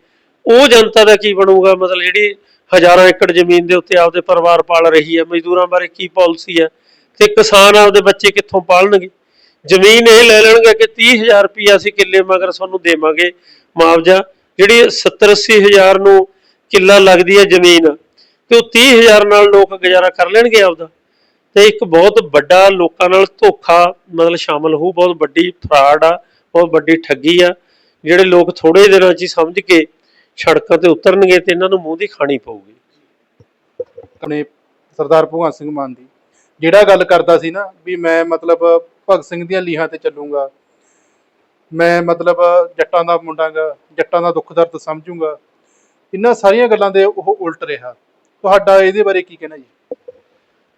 ਉਹ ਜਨਤਾ ਦਾ ਕੀ ਬਣੂਗਾ? ਮਤਲਬ ਜਿਹੜੀ ਹਜ਼ਾਰਾਂ ਏਕੜ ਜ਼ਮੀਨ ਦੇ ਉੱਤੇ ਆਪਦੇ ਪਰਿਵਾਰ ਪਾਲ ਰਹੀ ਹੈ, ਮਜ਼ਦੂਰਾਂ ਬਾਰੇ ਕੀ ਪਾਲਿਸੀ ਹੈ? ਤੇ ਕਿਸਾਨ ਆਪਦੇ ਬੱਚੇ ਕਿੱਥੋਂ ਪਾਲਣਗੇ? ਜ਼ਮੀਨ ਇਹ ਲੈ ਲੈਣਗੇ ਕਿ 30000 ਰੁਪਇਆ ਅਸੀਂ ਕਿੱਲੇ ਮਗਰ ਤੁਹਾਨੂੰ ਦੇਵਾਂਗੇ ਮੁਆਵਜ਼ਾ, ਜਿਹੜੀ 70 80 ਹਜ਼ਾਰ ਨੂੰ ਕਿੱਲਾ ਲੱਗਦੀ ਹੈ ਜ਼ਮੀਨ, ਤੇ ਉਹ 30000 ਨਾਲ ਲੋਕ ਗੁਜ਼ਾਰਾ ਕਰ ਲੈਣਗੇ ਆਪਦਾ। ਤੇ ਇੱਕ ਬਹੁਤ ਵੱਡਾ ਲੋਕਾਂ ਨਾਲ ਧੋਖਾ ਮਤਲਬ ਸ਼ਾਮਲ ਹੋਊ, ਬਹੁਤ ਵੱਡੀ ਫਰਾਡ ਆ, ਬਹੁਤ ਵੱਡੀ ਠੱਗੀ ਆ, ਜਿਹੜੇ ਲੋਕ ਥੋੜੇ ਦਿਨਾਂ 'ਚ ਹੀ ਸਮਝ ਕੇ ਸੜਕਾਂ ਤੇ ਉਤਰਨਗੇ ਤੇ ਇਹਨਾਂ ਨੂੰ ਮੂੰਹ ਦੀ ਖਾਣੀ ਪਊਗੀ।
ਆਪਣੇ ਸਰਦਾਰ ਭਗਵੰਤ ਸਿੰਘ ਮਾਨ ਦੀ। ਜਿਹੜਾ ਗੱਲ ਕਰਦਾ ਸੀ ਨਾ, ਵੀ ਮੈਂ ਮਤਲਬ ਭਗਤ ਸਿੰਘ ਦੀਆਂ ਲੀਹਾਂ ਤੇ ਚੱਲੂਗਾ। ਮੈਂ ਮਤਲਬ ਜੱਟਾਂ ਦਾ ਮੁੰਡਾਗਾ, ਜੱਟਾਂ ਦਾ ਦੁੱਖ ਦਰਦ ਸਮਝੂਗਾ। ਇਹਨਾਂ ਸਾਰੀਆਂ ਗੱਲਾਂ ਦੇ ਉਹ ਉਲਟ ਰਿਹਾ। ਤੁਹਾਡਾ ਇਹਦੇ ਬਾਰੇ ਕੀ ਕਹਿਣਾ ਜੀ?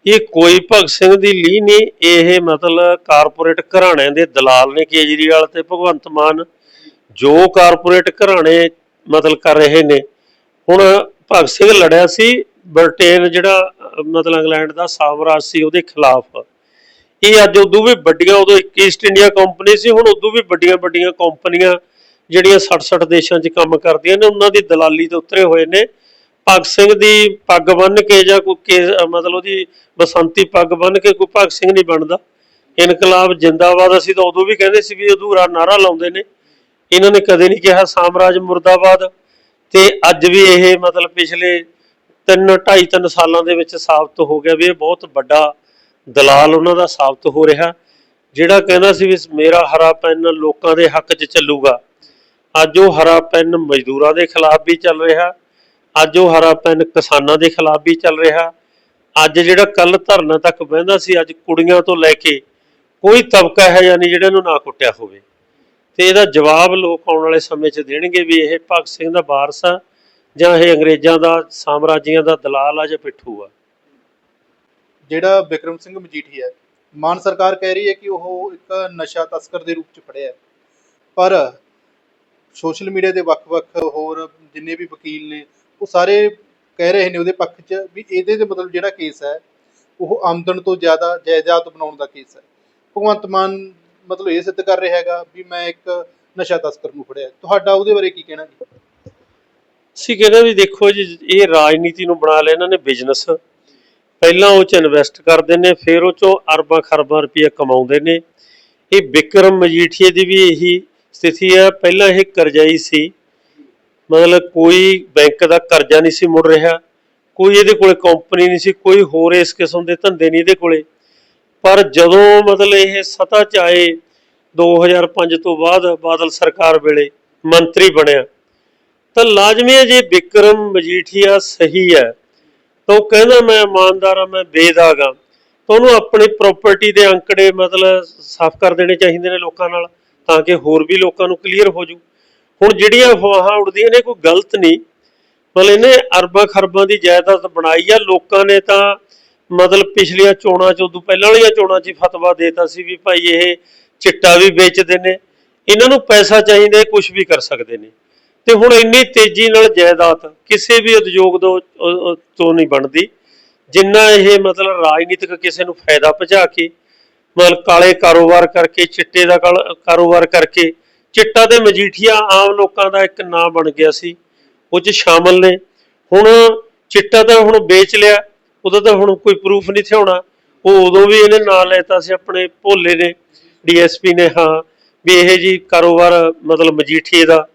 ਇਹ ਕੋਈ ਭਗਤ ਸਿੰਘ ਦੀ ਲੀਹ ਨਹੀਂ, ਇਹ ਮਤਲਬ ਕਾਰਪੋਰੇਟ ਘਰਾਣਿਆਂ ਦੇ ਦਲਾਲ ਨੇ ਕੇਜਰੀਵਾਲ ਤੇ ਭਗਵੰਤ ਮਾਨ। ਜੋ ਕਾਰਪੋਰੇਟ ਘਰਾਣੇ ਮਤਲਬ ਕਰ ਰਹੇ ਨੇ। ਹੁਣ ਭਗਤ ਸਿੰਘ ਲੜਿਆ ਸੀ, ਬ੍ਰਿਟੇਨ ਜਿਹੜਾ ਮਤਲਬ ਇੰਗਲੈਂਡ ਦਾ ਸਾਮਰਾਜ ਸੀ, ਉਹਦੇ ਖਿਲਾਫ। ਇਹ ਅੱਜ ਉਦੋਂ ਵੀ ਵੱਡੀਆਂ, ਉਦੋਂ ਇੱਕ ਈਸਟ ਇੰਡੀਆ ਕੰਪਨੀ ਸੀ, ਹੁਣ ਉਦੋਂ ਵੀ ਵੱਡੀਆਂ ਵੱਡੀਆਂ ਕੰਪਨੀਆਂ ਜਿਹੜੀਆਂ 60-60 ਦੇਸ਼ਾਂ 'ਚ ਕੰਮ ਕਰਦੀਆਂ ਨੇ, ਉਹਨਾਂ ਦੀ ਦਲਾਲੀ ਤੇ ਉਤਰੇ ਹੋਏ ਨੇ। ਭਗਤ ਸਿੰਘ ਦੀ ਪੱਗ ਬੰਨ੍ਹ ਕੇ ਜਾਂ ਕੋਈ ਕੇ- ਮਤਲਬ ਉਹਦੀ ਬਸੰਤੀ ਪੱਗ ਬੰਨ੍ਹ ਕੇ ਕੋਈ ਭਗਤ ਸਿੰਘ ਨਹੀਂ ਬਣਦਾ। ਇਨਕਲਾਬ ਜਿੰਦਾਬਾਦ, ਅਸੀਂ ਤਾਂ ਉਦੋਂ ਵੀ ਕਹਿੰਦੇ ਸੀ ਵੀ ਅਧੂਰਾ ਨਾਰਾ ਲਾਉਂਦੇ ਨੇ। ਇਹਨਾਂ ਨੇ ਕਦੇ ਨਹੀਂ ਕਿਹਾ ਸਾਮਰਾਜ ਮੁਰਦਾਬਾਦ। ਤੇ ਅੱਜ ਵੀ ਇਹ ਮਤਲਬ ਪਿਛਲੇ 3 2.5 3 ਸਾਲਾਂ ਦੇ ਵਿੱਚ ਸਾਬਤ ਹੋ ਗਿਆ ਵੀ ਇਹ ਬਹੁਤ ਵੱਡਾ ਦਲਾਲ ਉਹਨਾਂ ਦਾ ਸਾਬਤ ਹੋ ਰਿਹਾ, ਜਿਹੜਾ ਕਹਿੰਦਾ ਸੀ ਵੀ ਮੇਰਾ ਹਰਾ ਪੈਨ ਲੋਕਾਂ ਦੇ ਹੱਕ 'ਚ ਚੱਲੂਗਾ। ਅੱਜ ਉਹ ਹਰਾ ਪੈਨ ਮਜ਼ਦੂਰਾਂ ਦੇ ਖਿਲਾਫ ਵੀ ਚੱਲ ਰਿਹਾ, ਅੱਜ ਉਹ ਹਰਾ ਪੈਨ ਕਿਸਾਨਾਂ ਦੇ ਖਿਲਾਫ ਵੀ ਚੱਲ ਰਿਹਾ। ਅੱਜ ਜਿਹੜਾ ਕੱਲ ਧਰਨਾ ਤੱਕ ਬਹਿੰਦਾ ਸੀ, ਅੱਜ ਕੁੜੀਆਂ ਤੋਂ ਲੈ ਕੇ ਕੋਈ ਤਬਕਾ ਹੈ ਯਾਨੀ ਜਿਹੜਾ ਨੂੰ ਨਾ ਕੁੱਟਿਆ ਹੋਵੇ। ਤੇ ਇਹਦਾ ਜਵਾਬ ਲੋਕ ਆਉਣ ਵਾਲੇ ਸਮੇਂ 'ਚ ਦੇਣਗੇ ਵੀ ਇਹ ਭਗਤ ਸਿੰਘ ਦਾ ਵਾਰਸ ਆ ਜਾਂ ਇਹ ਅੰਗਰੇਜ਼ਾਂ ਦਾ, ਸਾਮਰਾਜੀਆਂ ਦਾ ਦਲਾਲ ਆ ਜਾਂ ਪਿੱਠੂ ਆ।
ਜਿਹੜਾ ਵਿਕਰਮ ਸਿੰਘ ਮਜੀਠੀ ਹੈ, ਮਾਨ ਸਰਕਾਰ ਕਹਿ ਰਹੀ ਹੈ ਕਿ ਉਹ ਇੱਕ ਨਸ਼ਾ ਤਸਕਰ ਦੇ ਰੂਪ ਚ ਫੜਿਆ ਹੈ। ਪਰ ਸੋਸ਼ਲ ਮੀਡੀਆ ਦੇ ਵੱਖ-ਵੱਖ ਹੋਰ ਜਿੰਨੇ ਵੀ ਵਕੀਲ ਨੇ, ਉਹ ਸਾਰੇ ਕਹਿ ਰਹੇ ਨੇ ਉਹਦੇ ਪੱਖ 'ਚ ਵੀ ਇਹਦੇ ਦੇ ਮਤਲਬ ਜਿਹੜਾ ਕੇਸ ਹੈ, ਉਹ ਆਮਦਨ ਤੋਂ ਜ਼ਿਆਦਾ ਜਾਇਦਾਦ ਬਣਾਉਣ ਦਾ ਕੇਸ ਹੈ। ਭਗਵੰਤ ਮਾਨ ਮਤਲਬ ਇਹ ਸਿੱਧ ਕਰ ਰਿਹਾ ਹੈਗਾ ਵੀ ਮੈਂ ਇੱਕ ਨਸ਼ਾ ਤਸਕਰ ਨੂੰ ਫੜਿਆ। ਤੁਹਾਡਾ ਉਹਦੇ ਬਾਰੇ ਕੀ ਕਹਿਣਾ ਜੀ?
ਅਸੀਂ ਕਹਿੰਦੇ ਵੀ ਦੇਖੋ ਜੀ, ਇਹ ਰਾਜਨੀਤੀ ਨੂੰ ਬਣਾ ਲਿਆ ਇਹਨਾਂ ਨੇ ਬਿਜ਼ਨਸ ਪਹਿਲਾਂ ਉਹ ਚ ਇਨਵੈਸਟ ਕਰਦੇ ਨੇ, ਫਿਰ ਉਹ ਚੋਂ ਅਰਬਾਂ ਖਰਬਾਂ ਰੁਪਏ ਕਮਾਉਂਦੇ ਨੇ। ਇਹ ਵਿਕਰਮ ਮਜੀਠੀਏ ਦੀ ਵੀ ਇਹੀ ਸਥਿਤੀ ਹੈ। ਪਹਿਲਾਂ ਇਹ ਕਰਜ਼ਾਈ ਸੀ। ਮਤਲਬ ਕੋਈ ਬੈਂਕ ਦਾ ਕਰਜ਼ਾ ਨਹੀਂ ਸੀ ਮੁੜ ਰਿਹਾ। ਕੋਈ ਇਹਦੇ ਕੋਲੇ ਕੰਪਨੀ ਨਹੀਂ ਸੀ। ਕੋਈ ਹੋਰ ਇਸ ਕਿਸਮ ਦੇ ਧੰਦੇ ਨਹੀਂ ਇਹਦੇ ਕੋਲੇ। ਪਰ ਜਦੋਂ ਮਤਲਬ ਇਹ ਸਤਾ ਚ ਆਏ 2005 ਤੋਂ ਬਾਅਦ ਬਾਦਲ ਸਰਕਾਰ ਵੇਲੇ ਮੰਤਰੀ ਬਣਿਆ, ਤਾਂ ਲਾਜ਼ਮੀ ਹੈ ਜੇ ਵਿਕਰਮ ਮਜੀਠੀਆ ਸਹੀ ਹੈ। ਤਾਂ ਉਹ ਕਹਿੰਦਾ, ਮੈਂ ਇਮਾਨਦਾਰ ਹਾਂ, ਮੈਂ ਬੇਦਾਗ ਹਾਂ। ਤਾਂ ਉਹਨੂੰ ਆਪਣੀ ਪ੍ਰਾਪਰਟੀ ਦੇ ਅੰਕੜੇ ਮਤਲਬ ਸਾਫ਼ ਕਰ ਦੇਣੇ ਚਾਹੀਦੇ ਨੇ ਲੋਕਾਂ ਨਾਲ, ਤਾਂ ਕਿ ਹੋਰ ਵੀ ਲੋਕਾਂ ਨੂੰ ਕਲੀਅਰ ਹੋ ਜੂ ਹੁਣ ਜਿਹੜੀਆਂ ਅਫਵਾਹਾਂ ਉੜਦੀਆਂ ਨੇ, ਕੋਈ ਗਲਤ ਨਹੀਂ। ਮਤਲਬ ਇਹਨੇ ਅਰਬਾਂ ਖਰਬਾਂ ਦੀ ਜਾਇਦਾਦ ਬਣਾਈ ਆ। ਲੋਕਾਂ ਨੇ ਤਾਂ ਮਤਲਬ ਪਿਛਲੀਆਂ ਚੋਣਾਂ ਚ, ਉਦੋਂ ਪਹਿਲਾਂ ਵਾਲੀਆਂ ਚੋਣਾਂ 'ਚ ਹੀ ਫਤਵਾ ਦੇਤਾ ਸੀ ਵੀ ਭਾਈ ਇਹ ਚਿੱਟਾ ਵੀ ਵੇਚਦੇ ਨੇ। ਇਹਨਾਂ ਨੂੰ ਪੈਸਾ ਚਾਹੀਦਾ ਕੁਝ ਵੀ ਕਰ ਸਕਦੇ ਨੇ। ਤੇ ਹੁਣ ਇੰਨੀ ਤੇਜ਼ੀ ਨਾਲ ਜਾਇਦਾਦ ਕਿਸੇ ਵੀ ਉਦਯੋਗ ਤੋਂ ਨਹੀਂ ਬਣਦੀ। ਜਿੰਨਾ ਇਹ ਮਤਲਬ ਰਾਜਨੀਤਿਕ ਕਿਸੇ ਨੂੰ ਫਾਇਦਾ ਪਹੁੰਚਾ ਕੇ, ਮਤਲਬ ਕਾਲੇ ਕਾਰੋਬਾਰ ਕਰਕੇ, ਚਿੱਟੇ ਦਾ ਕਾਰੋਬਾਰ ਕਰਕੇ, ਚਿੱਟਾ ਤੇ ਮਜੀਠੀਆ ਆਮ ਲੋਕਾਂ ਦਾ ਇੱਕ ਨਾਂ ਬਣ ਗਿਆ ਸੀ। ਉਹ ਚ ਸ਼ਾਮਲ ਨੇ। ਹੁਣ ਚਿੱਟਾ ਤਾਂ ਹੁਣ ਵੇਚ ਲਿਆ। ਉਹਦਾ ਤਾਂ ਹੁਣ ਕੋਈ ਪ੍ਰੂਫ ਨਹੀਂ ਥਿਆਉਣਾ ਉਹ ਉਦੋਂ ਵੀ ਇਹਨੇ ਨਾਂ ਲੈਤਾ ਸੀ, ਆਪਣੇ ਭੋਲੇ ਨੇ, ਡੀਐਸਪੀ ਨੇ, ਹਾਂ, ਵੀ ਇਹ ਜੀ ਕਾਰੋਬਾਰ, ਮਤਲਬ ਮਜੀਠੀਏ ਦਾ।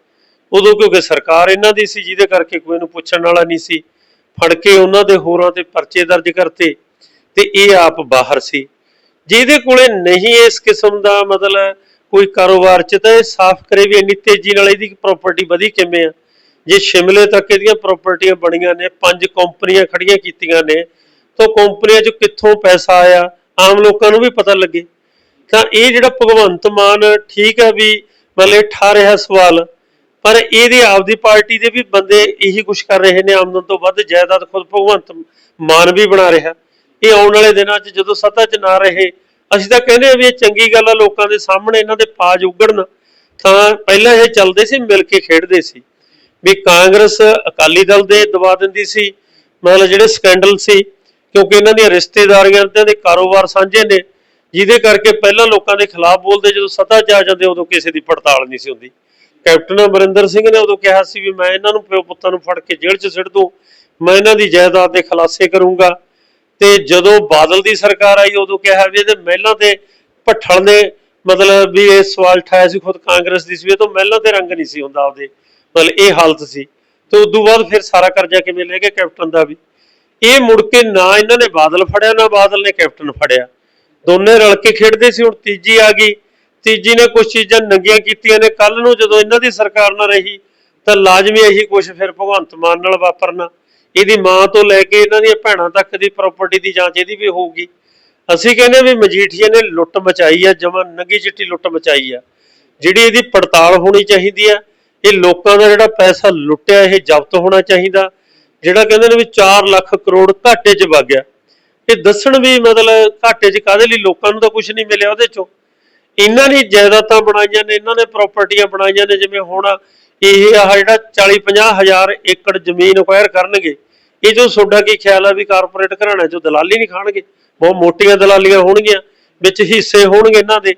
ਉਦੋਂ ਕਿਉਂਕਿ ਸਰਕਾਰ ਇਹਨਾਂ ਦੀ ਸੀ, ਜਿਹਦੇ ਕਰਕੇ ਕੋਈ ਨੂੰ ਪੁੱਛਣ ਵਾਲਾ ਨਹੀਂ ਸੀ। ਫੜ ਕੇ ਉਹਨਾਂ ਦੇ ਹੋਰਾਂ ਤੇ ਪਰਚੇ ਦਰਜ ਕਰਤੇ ਤੇ ਇਹ ਆਪ ਬਾਹਰ ਸੀ। ਜਿਹਦੇ ਕੋਲੇ ਨਹੀਂ ਇਸ ਕਿਸਮ ਦਾ ਮਤਲਬ ਕੋਈ ਕਾਰੋਬਾਰ ਚ, ਤਾਂ ਇਹ ਸਾਫ਼ ਕਰੇ ਵੀ ਇੰਨੀ ਤੇਜ਼ੀ ਨਾਲ ਇਹਦੀ ਪ੍ਰਾਪਰਟੀ ਵਧੀ ਕਿਵੇਂ ਆ। ਜੇ ਸ਼ਿਮਲੇ ਤੱਕ ਇਹਦੀਆਂ ਪ੍ਰਾਪਰਟੀਆਂ ਬਣੀਆਂ ਨੇ, ਪੰਜ ਕੰਪਨੀਆਂ ਖੜੀਆਂ ਕੀਤੀਆਂ ਨੇ, ਤਾਂ ਕੰਪਨੀਆਂ 'ਚ ਕਿੱਥੋਂ ਪੈਸਾ ਆਇਆ? ਆਮ ਲੋਕਾਂ ਨੂੰ ਵੀ ਪਤਾ ਲੱਗੇ। ਤਾਂ ਇਹ ਜਿਹੜਾ ਭਗਵੰਤ ਮਾਨ ਠੀਕ ਹੈ ਵੀ, ਮਤਲਬ ਇਹ ਠਾ ਰਿਹਾ ਸਵਾਲ ਪਰ ਇਹਦੀ ਆਪਦੀ ਪਾਰਟੀ ਦੇ ਵੀ ਬੰਦੇ ਇਹੀ ਕੁਝ ਕਰ ਰਹੇ ਨੇ, ਆਮਦਨ ਤੋਂ ਵੱਧ ਜਾਇਦਾਦ ਖੁਦ ਭਗਵੰਤ ਮਾਨ ਵੀ ਬਣਾ ਰਿਹਾ। ਇਹ ਆਉਣ ਵਾਲੇ ਦਿਨਾਂ 'ਚ ਜਦੋਂ ਸੱਤਾ 'ਚ ਨਾ ਰਹੇ, ਅਸੀਂ ਤਾਂ ਕਹਿੰਦੇ ਆ ਵੀ ਇਹ ਚੰਗੀ ਗੱਲ ਆ, ਲੋਕਾਂ ਦੇ ਸਾਹਮਣੇ ਇਹਨਾਂ ਦੇ ਪਾਜ ਉਗੜਨ। ਤਾਂ ਪਹਿਲਾਂ ਇਹ ਚੱਲਦੇ ਸੀ, ਮਿਲ ਕੇ ਖੇਡਦੇ ਸੀ। ਵੀ ਕਾਂਗਰਸ ਅਕਾਲੀ ਦਲ ਦੇ ਦਬਾ ਦਿੰਦੀ ਸੀ, ਮਤਲਬ ਜਿਹੜੇ ਸਕੈਂਡਲ ਸੀ, ਕਿਉਂਕਿ ਇਹਨਾਂ ਦੀਆਂ ਰਿਸ਼ਤੇਦਾਰੀਆਂ ਤੇ ਦੇ ਕਾਰੋਬਾਰ ਸਾਂਝੇ ਨੇ। ਜਿਹਦੇ ਕਰਕੇ ਪਹਿਲਾਂ ਲੋਕਾਂ ਦੇ ਖਿਲਾਫ ਬੋਲਦੇ, ਜਦੋਂ ਸੱਤਾ 'ਚ ਆ ਜਾਂਦੇ, ਉਦੋਂ ਕਿਸੇ ਦੀ ਪੜਤਾਲ ਨਹੀਂ ਸੀ ਹੁੰਦੀ। ਕੈਪਟਨ ਅਮਰਿੰਦਰ ਸਿੰਘ ਨੇ ਉਦੋਂ ਕਿਹਾ ਸੀ ਵੀ ਮੈਂ ਇਹਨਾਂ ਨੂੰ ਪਿਓ ਪੁੱਤਾਂ ਨੂੰ ਫੜ ਕੇ ਜੇਲ੍ਹ 'ਚ ਸਿੱਟ ਦੂੰ, ਮੈਂ ਇਹਨਾਂ ਦੀ ਜਾਇਦਾਦ ਦੇ ਖੁਲਾਸੇ ਕਰੂੰਗਾ। ਤੇ ਜਦੋਂ ਬਾਦਲ ਦੀ ਸਰਕਾਰ ਆਈ, ਉਦੋਂ ਕਿਹਾ ਵੀ ਇਹਦੇ ਮਹਿਲਾਂ ਤੇ ਭੱਠਲ ਨੇ ਮਤਲਬ ਵੀ ਇਹ ਸਵਾਲ ਠਾਇਆ ਸੀ ਖੁਦ ਕਾਂਗਰਸ ਦੀ ਸੀ, ਵੀ ਇਹ ਤੋਂ ਮਹਿਲਾਂ ਤੇ ਰੰਗ ਨਹੀਂ ਸੀ ਹੁੰਦਾ ਆਪਦੇ, ਮਤਲਬ ਇਹ ਹਾਲਤ ਸੀ। ਤੇ ਉਦੋਂ ਬਾਅਦ ਫਿਰ ਸਾਰਾ ਕਰਜ਼ਾ ਕਿਵੇਂ ਲੈ ਗਏ ਕੈਪਟਨ ਦਾ ਵੀ? ਇਹ ਮੁੜ ਕੇ ਨਾ ਇਹਨਾਂ ਨੇ ਬਾਦਲ ਫੜਿਆ, ਨਾ ਬਾਦਲ ਨੇ ਕੈਪਟਨ ਫੜਿਆ। ਦੋਨੇ ਰਲ ਕੇ ਖੇਡਦੇ ਸੀ, ਹੁਣ ਤੀਜੀ ਆ ਗਈ। ਤੀਜੀ ਨੇ ਕੁਝ ਚੀਜ਼ਾਂ ਨੰਗੀਆਂ ਕੀਤੀਆਂ ਨੇ ਕੱਲ ਨੂੰ ਜਦੋਂ ਇਹਨਾਂ ਦੀ ਸਰਕਾਰ ਨਾ ਰਹੀ, ਤਾਂ ਲਾਜ਼ਮੀ ਇਹੀ ਕੁਝ ਫਿਰ ਭਗਵੰਤ ਮਾਨ ਨਾਲ ਵਾਪਰਨਾ। ਇਹਦੀ ਮਾਂ ਤੋਂ ਲੈ ਕੇ ਇਹਨਾਂ ਦੀਆਂ ਭੈਣਾਂ ਤੱਕ ਦੀ ਪ੍ਰਾਪਰਟੀ ਦੀ ਜਾਂਚ ਇਹਦੀ ਵੀ ਹੋਊਗੀ। ਅਸੀਂ ਕਹਿੰਦੇ ਵੀ ਮਜੀਠੀਆ ਨੇ ਲੁੱਟ ਮਚਾਈ ਆ, ਜਮਾਂ ਨੰਗੀ ਚਿੱਟੀ ਲੁੱਟ ਮਚਾਈ ਆ। ਜਿਹੜੀ ਇਹਦੀ ਪੜਤਾਲ ਹੋਣੀ ਚਾਹੀਦੀ ਆ, ਇਹ ਲੋਕਾਂ ਦਾ ਜਿਹੜਾ ਪੈਸਾ ਲੁੱਟਿਆ, ਇਹ ਜ਼ਬਤ ਹੋਣਾ ਚਾਹੀਦਾ, ਜਿਹੜਾ ਕਹਿੰਦੇ ਨੇ ਵੀ 4 ਲੱਖ ਕਰੋੜ ਘਾਟੇ 'ਚ ਵਗ ਗਿਆ। ਇਹ ਦੱਸਣ ਵੀ ਮਤਲਬ ਘਾਟੇ 'ਚ ਕਾਦੇ ਲਈ ਲੋਕਾਂ ਨੂੰ ਤਾਂ ਕੁਝ ਨਹੀਂ ਮਿਲਿਆ ਉਹਦੇ 'ਚੋਂ। ਇਹਨਾਂ ਨੇ ਜਾਇਦਾਦਾਂ ਬਣਾਈਆਂ ਨੇ, ਇਹਨਾਂ ਨੇ ਪ੍ਰਾਪਰਟੀਆਂ ਬਣਾਈਆਂ ਨੇ, ਜਿਵੇਂ ਹੁਣ ਇਹ ਆ ਜਿਹੜਾ 40 50 ਹਜ਼ਾਰ ਏਕੜ ਜ਼ਮੀਨ ਅਕਵਾਇਰ ਕਰਨਗੇ ਇਹ ਜੋ ਤੁਹਾਡਾ ਕੀ ਖਿਆਲ ਆ ਵੀ ਕਾਰਪੋਰੇਟ ਘਰਾਣਿਆਂ 'ਚੋਂ ਦਲਾਲੀ ਨਹੀਂ ਖਾਣਗੇ? ਬਹੁਤ ਮੋਟੀਆਂ ਦਲਾਲੀਆਂ ਹੋਣਗੀਆਂ, ਵਿੱਚ ਹਿੱਸੇ ਹੋਣਗੇ ਇਹਨਾਂ ਦੇ।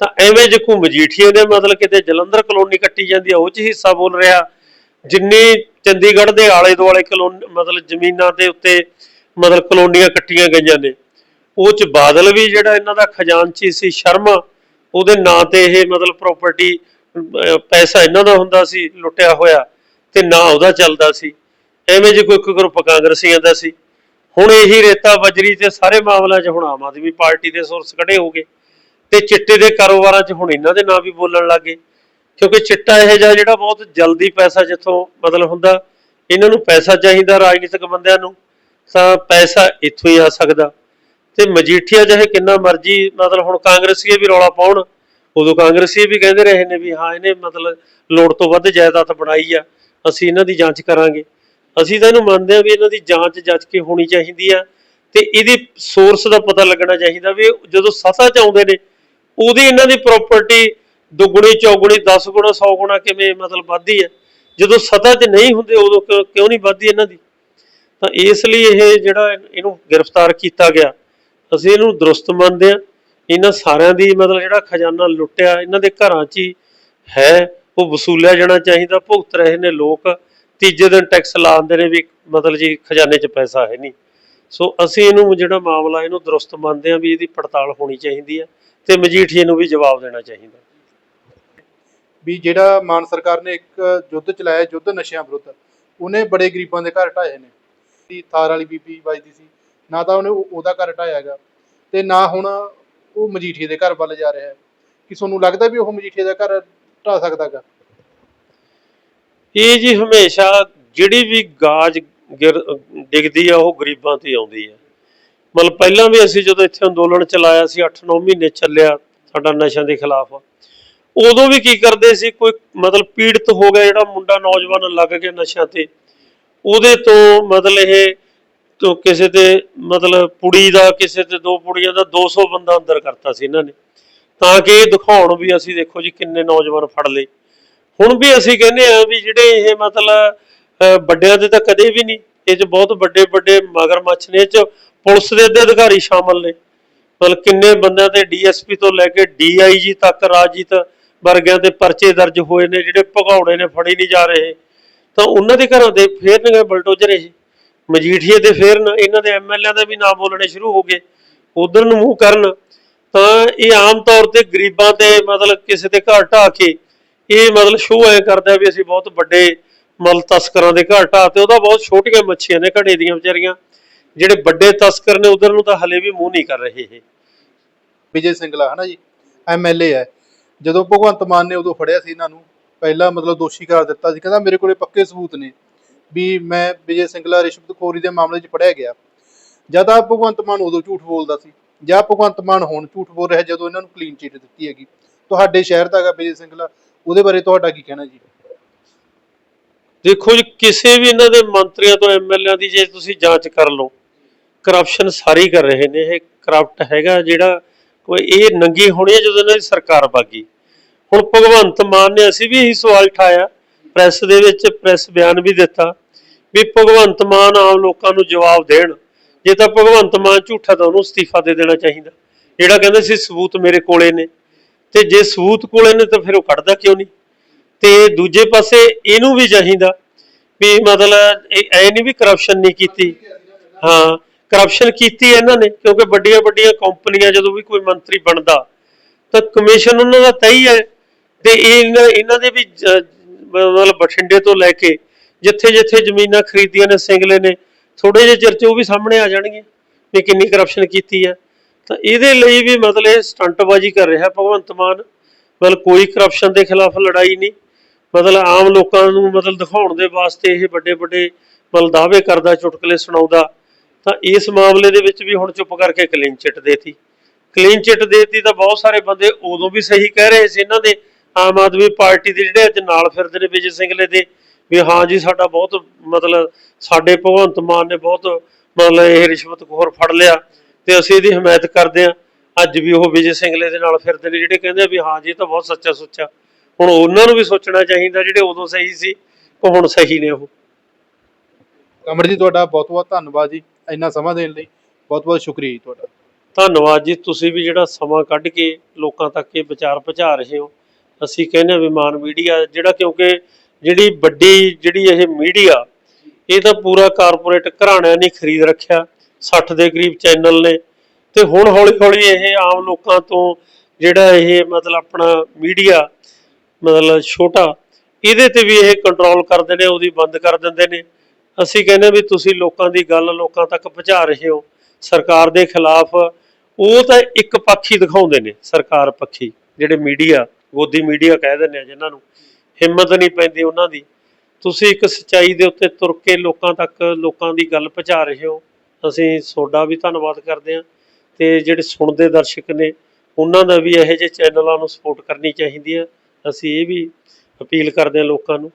ਤਾਂ ਐਵੇਂ ਜੇ ਕੋਈ ਮਜੀਠੀਏ ਨੇ ਮਤਲਬ ਕਿਤੇ ਜਲੰਧਰ ਕਲੋਨੀ ਕੱਟੀ ਜਾਂਦੀ ਆ, ਉਹ 'ਚ ਹਿੱਸਾ ਬੋਲ ਰਿਹਾ। ਜਿੰਨੀ ਚੰਡੀਗੜ੍ਹ ਦੇ ਆਲੇ ਦੁਆਲੇ ਕਲੋਨੀ ਮਤਲਬ ਜ਼ਮੀਨਾਂ ਦੇ ਉੱਤੇ ਮਤਲਬ ਕਲੋਨੀਆਂ ਕੱਟੀਆਂ ਗਈਆਂ ਨੇ। ਉਹ 'ਚ ਬਾਦਲ ਵੀ ਜਿਹੜਾ ਇਹਨਾਂ ਦਾ ਖਜ਼ਾਨਚੀ ਸੀ ਸ਼ਰਮਾ ਉਹਦੇ ਨਾਂ ਤੇ ਇਹ ਮਤਲਬ ਪ੍ਰਾਪਰਟੀ ਪੈਸਾ ਇਹਨਾਂ ਦਾ ਹੁੰਦਾ ਸੀ, ਲੁੱਟਿਆ ਹੋਇਆ, ਤੇ ਨਾਂ ਉਹਦਾ ਚੱਲਦਾ ਸੀ। ਐਵੇਂ ਜੇ ਕੋਈ ਗਰੁੱਪ ਕਾਂਗਰਸੀਆਂ ਦਾ ਸੀ। ਹੁਣ ਇਹੀ ਰੇਤਾ ਬਜਰੀ ਤੇ ਸਾਰੇ ਮਾਮਲਿਆਂ 'ਚ ਹੁਣ ਆਮ ਆਦਮੀ ਪਾਰਟੀ ਦੇ ਸੋਰਸ ਖੜੇ ਹੋ ਗਏ। ਤੇ ਚਿੱਟੇ ਦੇ ਕਾਰੋਬਾਰਾਂ 'ਚ ਹੁਣ ਇਹਨਾਂ ਦੇ ਨਾਂ ਵੀ ਬੋਲਣ ਲੱਗੇ ਕਿਉਂਕਿ ਚਿੱਟਾ ਇਹ ਜਿਹਾ ਜਿਹੜਾ ਬਹੁਤ ਜਲਦੀ ਪੈਸਾ ਜਿੱਥੋਂ ਮਤਲਬ ਹੁੰਦਾ, ਇਹਨਾਂ ਨੂੰ ਪੈਸਾ ਚਾਹੀਦਾ ਰਾਜਨੀਤਿਕ ਬੰਦਿਆਂ ਨੂੰ, ਤਾਂ ਪੈਸਾ ਇੱਥੋਂ ਹੀ ਆ ਸਕਦਾ। ਤੇ ਮਜੀਠੀਆ ਚਾਹੇ ਕਿੰਨਾ ਮਰਜ਼ੀ, ਮਤਲਬ ਹੁਣ ਕਾਂਗਰਸੀਏ ਵੀ ਰੌਲਾ ਪਾਉਣ, ਉਦੋਂ ਕਾਂਗਰਸੀ ਵੀ ਕਹਿੰਦੇ ਰਹੇ ਨੇ ਵੀ ਹਾਂ, ਇਹਨੇ ਮਤਲਬ ਲੋੜ ਤੋਂ ਵੱਧ ਜਾਇਦਾਦ ਬਣਾਈ ਆ, ਅਸੀਂ ਇਹਨਾਂ ਦੀ ਜਾਂਚ ਕਰਾਂਗੇ। ਅਸੀਂ ਤਾਂ ਇਹਨੂੰ ਮੰਨਦੇ ਆ ਵੀ ਇਹਨਾਂ ਦੀ ਜਾਂਚ ਜੱਜ ਕੇ ਹੋਣੀ ਚਾਹੀਦੀ ਆ, ਤੇ ਇਹਦੀ ਸੋਰਸ ਦਾ ਪਤਾ ਲੱਗਣਾ ਚਾਹੀਦਾ ਵੀ ਜਦੋਂ ਸੱਤਾ 'ਚ ਆਉਂਦੇ ਨੇ, ਉਹਦੀ ਇਹਨਾਂ ਦੀ ਪ੍ਰਾਪਰਟੀ ਦੁੱਗਣੀ, ਚੌਗੁਣੀ 10 ਗੁਣਾ 100 ਗੁਣਾ ਕਿਵੇਂ ਮਤਲਬ ਵੱਧਦੀ ਹੈ ਜਦੋਂ ਸੱਤਾ 'ਚ ਨਹੀਂ ਹੁੰਦੇ, ਉਦੋਂ ਕਿਉਂ ਨਹੀਂ ਵੱਧਦੀ ਇਹਨਾਂ ਦੀ? ਤਾਂ ਇਸ ਲਈ ਇਹ ਜਿਹੜਾ ਇਹਨੂੰ ਗ੍ਰਿਫਤਾਰ ਕੀਤਾ ਗਿਆ। ਅਸੀਂ ਇਹਨੂੰ ਦਰੁਸਤ ਮੰਨਦੇ ਆ ਇਹਨਾਂ ਸਾਰਿਆਂ ਦੀ ਮਤਲਬ ਜਿਹੜਾ ਖਜ਼ਾਨਾ ਲੁੱਟਿਆ, ਇਹਨਾਂ ਦੇ ਘਰਾਂ 'ਚ ਹੀ ਹੈ, ਉਹ ਵਸੂਲਿਆ ਜਾਣਾ ਚਾਹੀਦਾ, ਭੁਗਤ ਰਹੇ ਨੇ ਲੋਕ। ਤੀਜੇ ਦਿਨ ਟੈਕਸ ਲਾਉਂਦੇ ਨੇ ਵੀ ਮਤਲਬ ਜੀ ਖਜ਼ਾਨੇ 'ਚ ਪੈਸਾ ਹੈ ਨਹੀਂ। ਸੋ ਅਸੀਂ ਇਹਨੂੰ ਜਿਹੜਾ ਮਾਮਲਾ ਇਹਨੂੰ ਦਰੁਸਤ ਮੰਨਦੇ ਆ ਵੀ ਇਹਦੀ ਪੜਤਾਲ ਹੋਣੀ ਚਾਹੀਦੀ ਹੈ ਤੇ ਮਜੀਠੀਏ ਨੂੰ ਵੀ ਜਵਾਬ ਦੇਣਾ ਚਾਹੀਦਾ।
ਵੀ ਜਿਹੜਾ ਮਾਨ ਸਰਕਾਰ ਨੇ ਇੱਕ ਯੁੱਧ ਚਲਾਇਆ, ਯੁੱਧ ਨਸ਼ਿਆਂ ਵਿਰੁੱਧ, ਉਹਨੇ ਬੜੇ ਗਰੀਬਾਂ ਦੇ ਘਰ ਢਾਏ ਨੇ। ਦੀ ਥਾਰ ਵਾਲੀ ਬੀਬੀ ਵੱਜਦੀ ਸੀ ਨਾ ਤਾਂ ਉਹਨੇ ਉਹਦਾ ਘਰ ਢਾਇਆ ਹੈਗਾ ਤੇ ਨਾ ਹੁਣ ਉਹ ਮਜੀਠੀਏ ਦੇ ਘਰ ਵੱਲ ਜਾ ਰਿਹਾ ਹੈ। ਕਿ ਤੁਹਾਨੂੰ ਲੱਗਦਾ ਵੀ ਉਹ ਮਜੀਠੀਏ ਦਾ ਘਰ ਢਾ ਸਕਦਾ
ਇਹ ਜੀ ਹਮੇਸ਼ਾ ਜਿਹੜੀ ਵੀ ਗਾਜ ਡਿੱਗਦੀ ਆ, ਉਹ ਗਰੀਬਾਂ ਤੇ ਆਉਂਦੀ ਹੈ ਮਤਲਬ ਪਹਿਲਾਂ ਵੀ ਅਸੀਂ ਜਦੋਂ ਇੱਥੇ ਅੰਦੋਲਨ ਚਲਾਇਆ ਸੀ 8-9 ਮਹੀਨੇ ਚੱਲਿਆ ਸਾਡਾ ਨਸ਼ਿਆਂ ਦੇ ਖਿਲਾਫ। ਉਦੋਂ ਵੀ ਕੀ ਕਰਦੇ ਸੀ, ਕੋਈ ਮਤਲਬ ਪੀੜਤ ਹੋ ਗਿਆ ਜਿਹੜਾ ਮੁੰਡਾ ਨੌਜਵਾਨ ਲੱਗ ਗਿਆ ਨਸ਼ਿਆਂ ਤੇ। ਉਹਦੇ ਤੋਂ ਮਤਲਬ ਇਹ ਤੋਂ ਕਿਸੇ ਤੇ ਮਤਲਬ ਪੁੜੀ ਦਾ, ਕਿਸੇ ਤੇ ਦੋ ਪੁੜੀਆਂ ਦਾ 200 ਬੰਦਾ ਅੰਦਰ ਕਰਤਾ ਸੀ ਇਹਨਾਂ ਨੇ। ਤਾਂ ਕਿ ਇਹ ਦਿਖਾਉਣ ਵੀ ਅਸੀਂ ਦੇਖੋ ਜੀ ਕਿੰਨੇ ਨੌਜਵਾਨ ਫੜ ਲਏ। ਹੁਣ ਵੀ ਅਸੀਂ ਕਹਿੰਦੇ ਆ ਵੀ ਜਿਹੜੇ ਇਹ ਮਤਲਬ ਵੱਡਿਆਂ ਦੇ ਤਾਂ ਕਦੇ ਵੀ ਨਹੀਂ, ਇਹ ਚ ਬਹੁਤ ਵੱਡੇ ਵੱਡੇ ਮਗਰਮੱਛ ਨੇ, ਇਹ ਚ ਪੁਲਿਸ ਦੇ ਅੱਧੇ ਅਧਿਕਾਰੀ ਸ਼ਾਮਲ ਨੇ। ਮਤਲਬ ਕਿੰਨੇ ਬੰਦਿਆਂ ਤੇ ਡੀਐਸਪੀ ਤੋਂ ਲੈ ਕੇ ਡੀਆਈਜੀ ਤੱਕ ਰਾਜੀਤ ਵਰਗਿਆਂ ਤੇ ਪਰਚੇ ਦਰਜ ਹੋਏ ਨੇ, ਜਿਹੜੇ ਭਗੌੜੇ ਨੇ, ਫੜੇ ਨਹੀਂ ਜਾ ਰਹੇ। ਤਾਂ ਉਹਨਾਂ ਦੇ ਘਰਾਂ ਦੇ ਫੇਰ ਫੇਰਨਗੇ ਬਲਟੋਜਰ ਇਹ। ਮਜੀਠੀਏ ਦੇ ਫੇਰਨ, ਇਹਨਾਂ ਦੇ ਐਮਐਲਏ ਦਾ ਵੀ ਨਾਮ ਬੋਲਣੇ ਸ਼ੁਰੂ ਹੋ ਗਏ। ਉਧਰ ਨੂੰ ਮੂੰਹ ਕਰਨ, ਤਾਂ ਇਹ ਆਮ ਤੌਰ ਤੇ ਗਰੀਬਾਂ ਤੇ ਮਤਲਬ ਕਿਸੇ ਦੇ ਘਰ ਢਾਹ ਕੇ ਇਹ ਮਤਲਬ ਸ਼ੋਅ ਐ ਕਰਦਾ ਵੀ ਅਸੀਂ ਬਹੁਤ ਵੱਡੇ ਮਲ ਤਸਕਰਾਂ ਦੇ ਘਰ ਢਾਹ ਤੇ ਉਹਦਾ ਬਹੁਤ ਛੋਟੀਆਂ ਮੱਛੀਆਂ ਨੇ ਘੜੇ ਦੀਆਂ ਵਿਚਾਰੀਆਂ। ਜਿਹੜੇ ਵੱਡੇ ਤਸਕਰ ਨੇ ਉਧਰ ਨੂੰ ਤਾਂ ਹਲੇ ਵੀ ਮੂੰਹ ਨਹੀਂ ਕਰ ਰਹੇ ਇਹ।
ਵਿਜੇ ਸਿੰਗਲਾ, ਹਨਾ ਜੀ? ਐਮਐਲਏ ਹੈ। ਜਦੋਂ ਭਗਵੰਤ ਮਾਨ ਨੇ ਉਦੋਂ ਫੜਿਆ ਸੀ ਇਹਨਾਂ ਨੂੰ, ਪਹਿਲਾਂ ਮਤਲਬ ਦੋਸ਼ੀ ਕਰਾਰ ਦਿੱਤਾ ਸੀ, ਕਹਿੰਦਾ ਮੇਰੇ ਕੋਲੇ ਪੱਕੇ ਸਬੂਤ ਨੇ। ਵੀ ਮੈਂ ਵਿਜੇ ਸਿੰਗਲਾ ਰਿਸ਼ਵਤਖੋਰੀ ਦੇ ਮਾਮਲੇ 'ਚ ਫੜਿਆ ਗਿਆ। ਜਦ ਆ ਭਗਵੰਤ ਮਾਨ ਉਦੋਂ ਝੂਠ ਬੋਲਦਾ ਸੀ। ਜਾਂ ਭਗਵੰਤ ਮਾਨ ਹੁਣ ਝੂਠ ਬੋਲ ਰਿਹਾ, ਜਦੋਂ ਇਹਨਾਂ ਨੂੰ ਕਲੀਨ ਚੀਟ ਦਿੱਤੀ ਹੈਗੀ। ਤੁਹਾਡੇ ਸ਼ਹਿਰ ਦਾ ਹੈਗਾ ਵਿਜੇ ਸਿੰਗਲਾ, ਉਹਦੇ ਬਾਰੇ ਤੁਹਾਡਾ ਕੀ ਕਹਿਣਾ ਜੀ?
ਦੇਖੋ ਜੀ, ਕਿਸੇ ਵੀ ਇਹਨਾਂ ਦੇ ਮੰਤਰੀਆਂ ਤੋਂ ਐਮਐਲਏ ਦੀ ਜੇ ਤੁਸੀਂ ਜਾਂਚ ਕਰ ਲਓ ਕਰਪਸ਼ਨ ਸਾਰੀ ਕਰ ਰਹੇ ਨੇ, ਇਹ ਕਰਪਟ ਹੈਗਾ ਜਿਹੜਾ ਕੋਈ ਇਹ ਨੰਗੀ ਹੋਣੀ ਹੈ ਜਦੋਂ ਇਹਨਾਂ ਦੀ ਸਰਕਾਰ ਬਾਗੀ ਹੁਣ ਭਗਵੰਤ ਮਾਨ ਨੇ ਅਸੀਂ ਵੀ ਇਹੀ ਸਵਾਲ ਠਾਇਆ ਪ੍ਰੈਸ ਦੇ ਵਿੱਚ ਪ੍ਰੈਸ ਬਿਆਨ ਵੀ ਦਿੱਤਾ ਵੀ ਭਗਵੰਤ ਮਾਨ ਆਮ ਲੋਕਾਂ ਨੂੰ ਜਵਾਬ ਦੇਣ। ਜੇ ਤਾਂ ਭਗਵੰਤ ਮਾਨ ਝੂਠਾ ਤਾਂ ਉਹਨੂੰ ਅਸਤੀਫਾ ਦੇ ਦੇਣਾ ਚਾਹੀਦਾ। ਜਿਹੜਾ ਕਹਿੰਦਾ ਸੀ ਸਬੂਤ ਮੇਰੇ ਕੋਲੇ ਨੇ। ਤੇ ਜੇ ਸਬੂਤ ਕੋਲੇ ਨੇ ਤਾਂ ਫਿਰ ਉਹ ਕੱਢਦਾ ਕਿਉਂ ਨਹੀਂ? ਤੇ ਦੂਜੇ ਪਾਸੇ ਇਹਨੂੰ ਵੀ ਚਾਹੀਦਾ ਵੀ ਮਤਲਬ ਇਹ ਐ ਨਹੀਂ ਵੀ ਕਰਪਸ਼ਨ ਨਹੀਂ ਕੀਤੀ। ਹਾਂ ਕਰਪਸ਼ਨ ਕੀਤੀ ਇਹਨਾਂ ਨੇ, ਕਿਉਂਕਿ ਵੱਡੀਆਂ ਵੱਡੀਆਂ ਕੰਪਨੀਆਂ ਜਦੋਂ ਵੀ ਕੋਈ ਮੰਤਰੀ ਬਣਦਾ, ਤਾਂ ਕਮਿਸ਼ਨ ਉਹਨਾਂ ਦਾ ਤੈਅ ਹੀ ਹੈ। ਤੇ ਇਹ ਇਹਨਾਂ ਇਹਨਾਂ ਦੇ ਵੀ ਮਤਲਬ ਬਠਿੰਡੇ ਤੋਂ ਲੈ ਕੇ ਜਿੱਥੇ ਜਿੱਥੇ ਜ਼ਮੀਨਾਂ ਖਰੀਦੀਆਂ ਨੇ, ਸਿੰਗਲੇ ਨੇ ਥੋੜੇ ਜਿਹੇ ਚਿਰ 'ਚ ਉਹ ਵੀ ਸਾਹਮਣੇ ਆ ਜਾਣਗੇ ਵੀ ਕਿੰਨੀ ਕਰਪਸ਼ਨ ਕੀਤੀ ਹੈ ਤਾਂ ਇਹਦੇ ਲਈ ਵੀ ਮਤਲਬ ਇਹ ਸਟੰਟਬਾਜ਼ੀ ਕਰ ਰਿਹਾ ਭਗਵੰਤ ਮਾਨ। ਮਤਲਬ ਕੋਈ ਕਰਪਸ਼ਨ ਦੇ ਖਿਲਾਫ ਲੜਾਈ ਨਹੀਂ। ਮਤਲਬ ਆਮ ਲੋਕਾਂ ਨੂੰ ਮਤਲਬ ਦਿਖਾਉਣ ਦੇ ਵਾਸਤੇ ਇਹ ਵੱਡੇ ਵੱਡੇ ਮਤਲਬ ਦਾਅਵੇ ਕਰਦਾ, ਚੁਟਕਲੇ ਸੁਣਾਉਂਦਾ। ਤਾਂ ਇਸ ਮਾਮਲੇ ਦੇ ਵਿੱਚ ਵੀ ਹੁਣ ਚੁੱਪ ਕਰਕੇ ਕਲੀਨ ਚਿੱਟ ਦੇਤੀ। ਕਲੀਨ ਚਿੱਟ ਦੇਤੀ ਤਾਂ ਬਹੁਤ ਸਾਰੇ ਬੰਦੇ ਉਦੋਂ ਵੀ ਸਹੀ ਕਹਿ ਰਹੇ ਸੀ, ਇਹਨਾਂ ਦੇ ਆਮ ਆਦਮੀ ਪਾਰਟੀ ਦੇ ਜਿਹੜੇ ਅੱਜ ਨਾਲ ਫਿਰਦੇ ਨੇ ਵਿਜੇ ਸਿੰਗਲੇ ਦੇ ਵੀ ਹਾਂ ਜੀ ਸਾਡਾ ਬਹੁਤ ਮਤਲਬ ਸਾਡੇ ਭਗਵੰਤ ਮਾਨ ਨੇ ਬਹੁਤ ਮਤਲਬ ਇਹ ਰਿਸ਼ਵਤਖੋਰ ਫੜ ਲਿਆ ਤੇ ਅਸੀਂ ਇਹਦੀ ਹਮਾਇਤ ਕਰਦੇ ਹਾਂ। ਅੱਜ ਵੀ ਉਹ ਵਿਜੇ ਸਿੰਗਲੇ ਦੇ ਨਾਲ ਫਿਰਦੇ ਨੇ ਜਿਹੜੇ ਕਹਿੰਦੇ ਆ ਵੀ ਹਾਂ ਜੀ ਇਹ ਤਾਂ ਬਹੁਤ ਸੱਚਾ ਸੁੱਚਾ। ਹੁਣ ਉਹਨਾਂ ਨੂੰ ਵੀ ਸੋਚਣਾ ਚਾਹੀਦਾ ਜਿਹੜੇ ਉਦੋਂ ਸਹੀ ਸੀ ਉਹ ਹੁਣ ਸਹੀ ਨੇ ਉਹ।
ਕਮਰ ਜੀ ਤੁਹਾਡਾ ਬਹੁਤ ਬਹੁਤ ਧੰਨਵਾਦ ਜੀ ਇੰਨਾ ਸਮਾਂ ਦੇਣ ਲਈ। ਬਹੁਤ ਬਹੁਤ ਸ਼ੁਕਰੀਆ ਜੀ ਤੁਹਾਡਾ।
ਧੰਨਵਾਦ ਜੀ ਤੁਸੀਂ ਵੀ ਜਿਹੜਾ ਸਮਾਂ ਕੱਢ ਕੇ ਲੋਕਾਂ ਤੱਕ ਇਹ ਵਿਚਾਰ ਪਹੁੰਚਾ ਰਹੇ ਹੋ। ਅਸੀਂ ਕਹਿੰਦੇ ਹਾਂ ਵੀ ਮਾਨ ਮੀਡੀਆ ਜਿਹੜਾ ਕਿਉਂਕਿ ਜਿਹੜੀ ਵੱਡੀ ਜਿਹੜੀ ਇਹ ਮੀਡੀਆ, ਇਹ ਤਾਂ ਪੂਰਾ ਕਾਰਪੋਰੇਟ ਘਰਾਣਿਆਂ ਨੇ ਖਰੀਦ ਰੱਖਿਆ 60 ਦੇ ਕਰੀਬ ਚੈਨਲ ਨੇ। ਤੇ ਹੁਣ ਹੌਲੀ ਹੌਲੀ ਇਹ ਆਮ ਲੋਕਾਂ ਤੋਂ ਜਿਹੜਾ ਇਹ ਮਤਲਬ ਆਪਣਾ ਮੀਡੀਆ, ਮਤਲਬ ਛੋਟਾ, ਇਹਦੇ ਤੇ ਵੀ ਇਹ ਕੰਟਰੋਲ ਕਰਦੇ ਨੇ, ਉਹਦੀ ਬੰਦ ਕਰ ਦਿੰਦੇ ਨੇ। ਅਸੀਂ ਕਹਿੰਦੇ ਵੀ ਤੁਸੀਂ ਲੋਕਾਂ ਦੀ ਗੱਲ ਲੋਕਾਂ ਤੱਕ ਪਹੁੰਚਾ ਰਹੇ ਹੋ। ਸਰਕਾਰ ਦੇ ਖਿਲਾਫ ਉਹ ਤਾਂ ਇੱਕ ਪੱਖੀ ਦਿਖਾਉਂਦੇ ਨੇ, ਸਰਕਾਰ ਪੱਖੀ, ਜਿਹੜੇ ਮੀਡੀਆ। ਗੋਦੀ ਮੀਡੀਆ ਕਹਿ ਦਿੰਦੇ ਆ ਜਿਨ੍ਹਾਂ ਨੂੰ। ਹਿੰਮਤ ਨਹੀਂ ਪੈਂਦੀ ਉਹਨਾਂ ਦੀ। ਤੁਸੀਂ ਇੱਕ ਸਚਾਈ ਦੇ ਉੱਤੇ ਤੁਰ ਕੇ ਲੋਕਾਂ ਤੱਕ ਲੋਕਾਂ ਦੀ ਗੱਲ ਪਹੁੰਚਾ ਰਹੇ ਹੋ। ਅਸੀਂ ਤੁਹਾਡਾ ਵੀ ਧੰਨਵਾਦ ਕਰਦੇ ਹਾਂ। ਤੇ ਜਿਹੜੇ ਸੁਣਦੇ ਦਰਸ਼ਕ ਨੇ, ਉਹਨਾਂ ਦਾ ਵੀ ਇਹੋ ਜਿਹੇ ਚੈਨਲਾਂ ਨੂੰ ਸਪੋਰਟ ਕਰਨੀ ਚਾਹੀਦੀ ਹੈ। ਅਸੀਂ ਇਹ ਵੀ ਅਪੀਲ ਕਰਦੇ ਹਾਂ ਲੋਕਾਂ ਨੂੰ।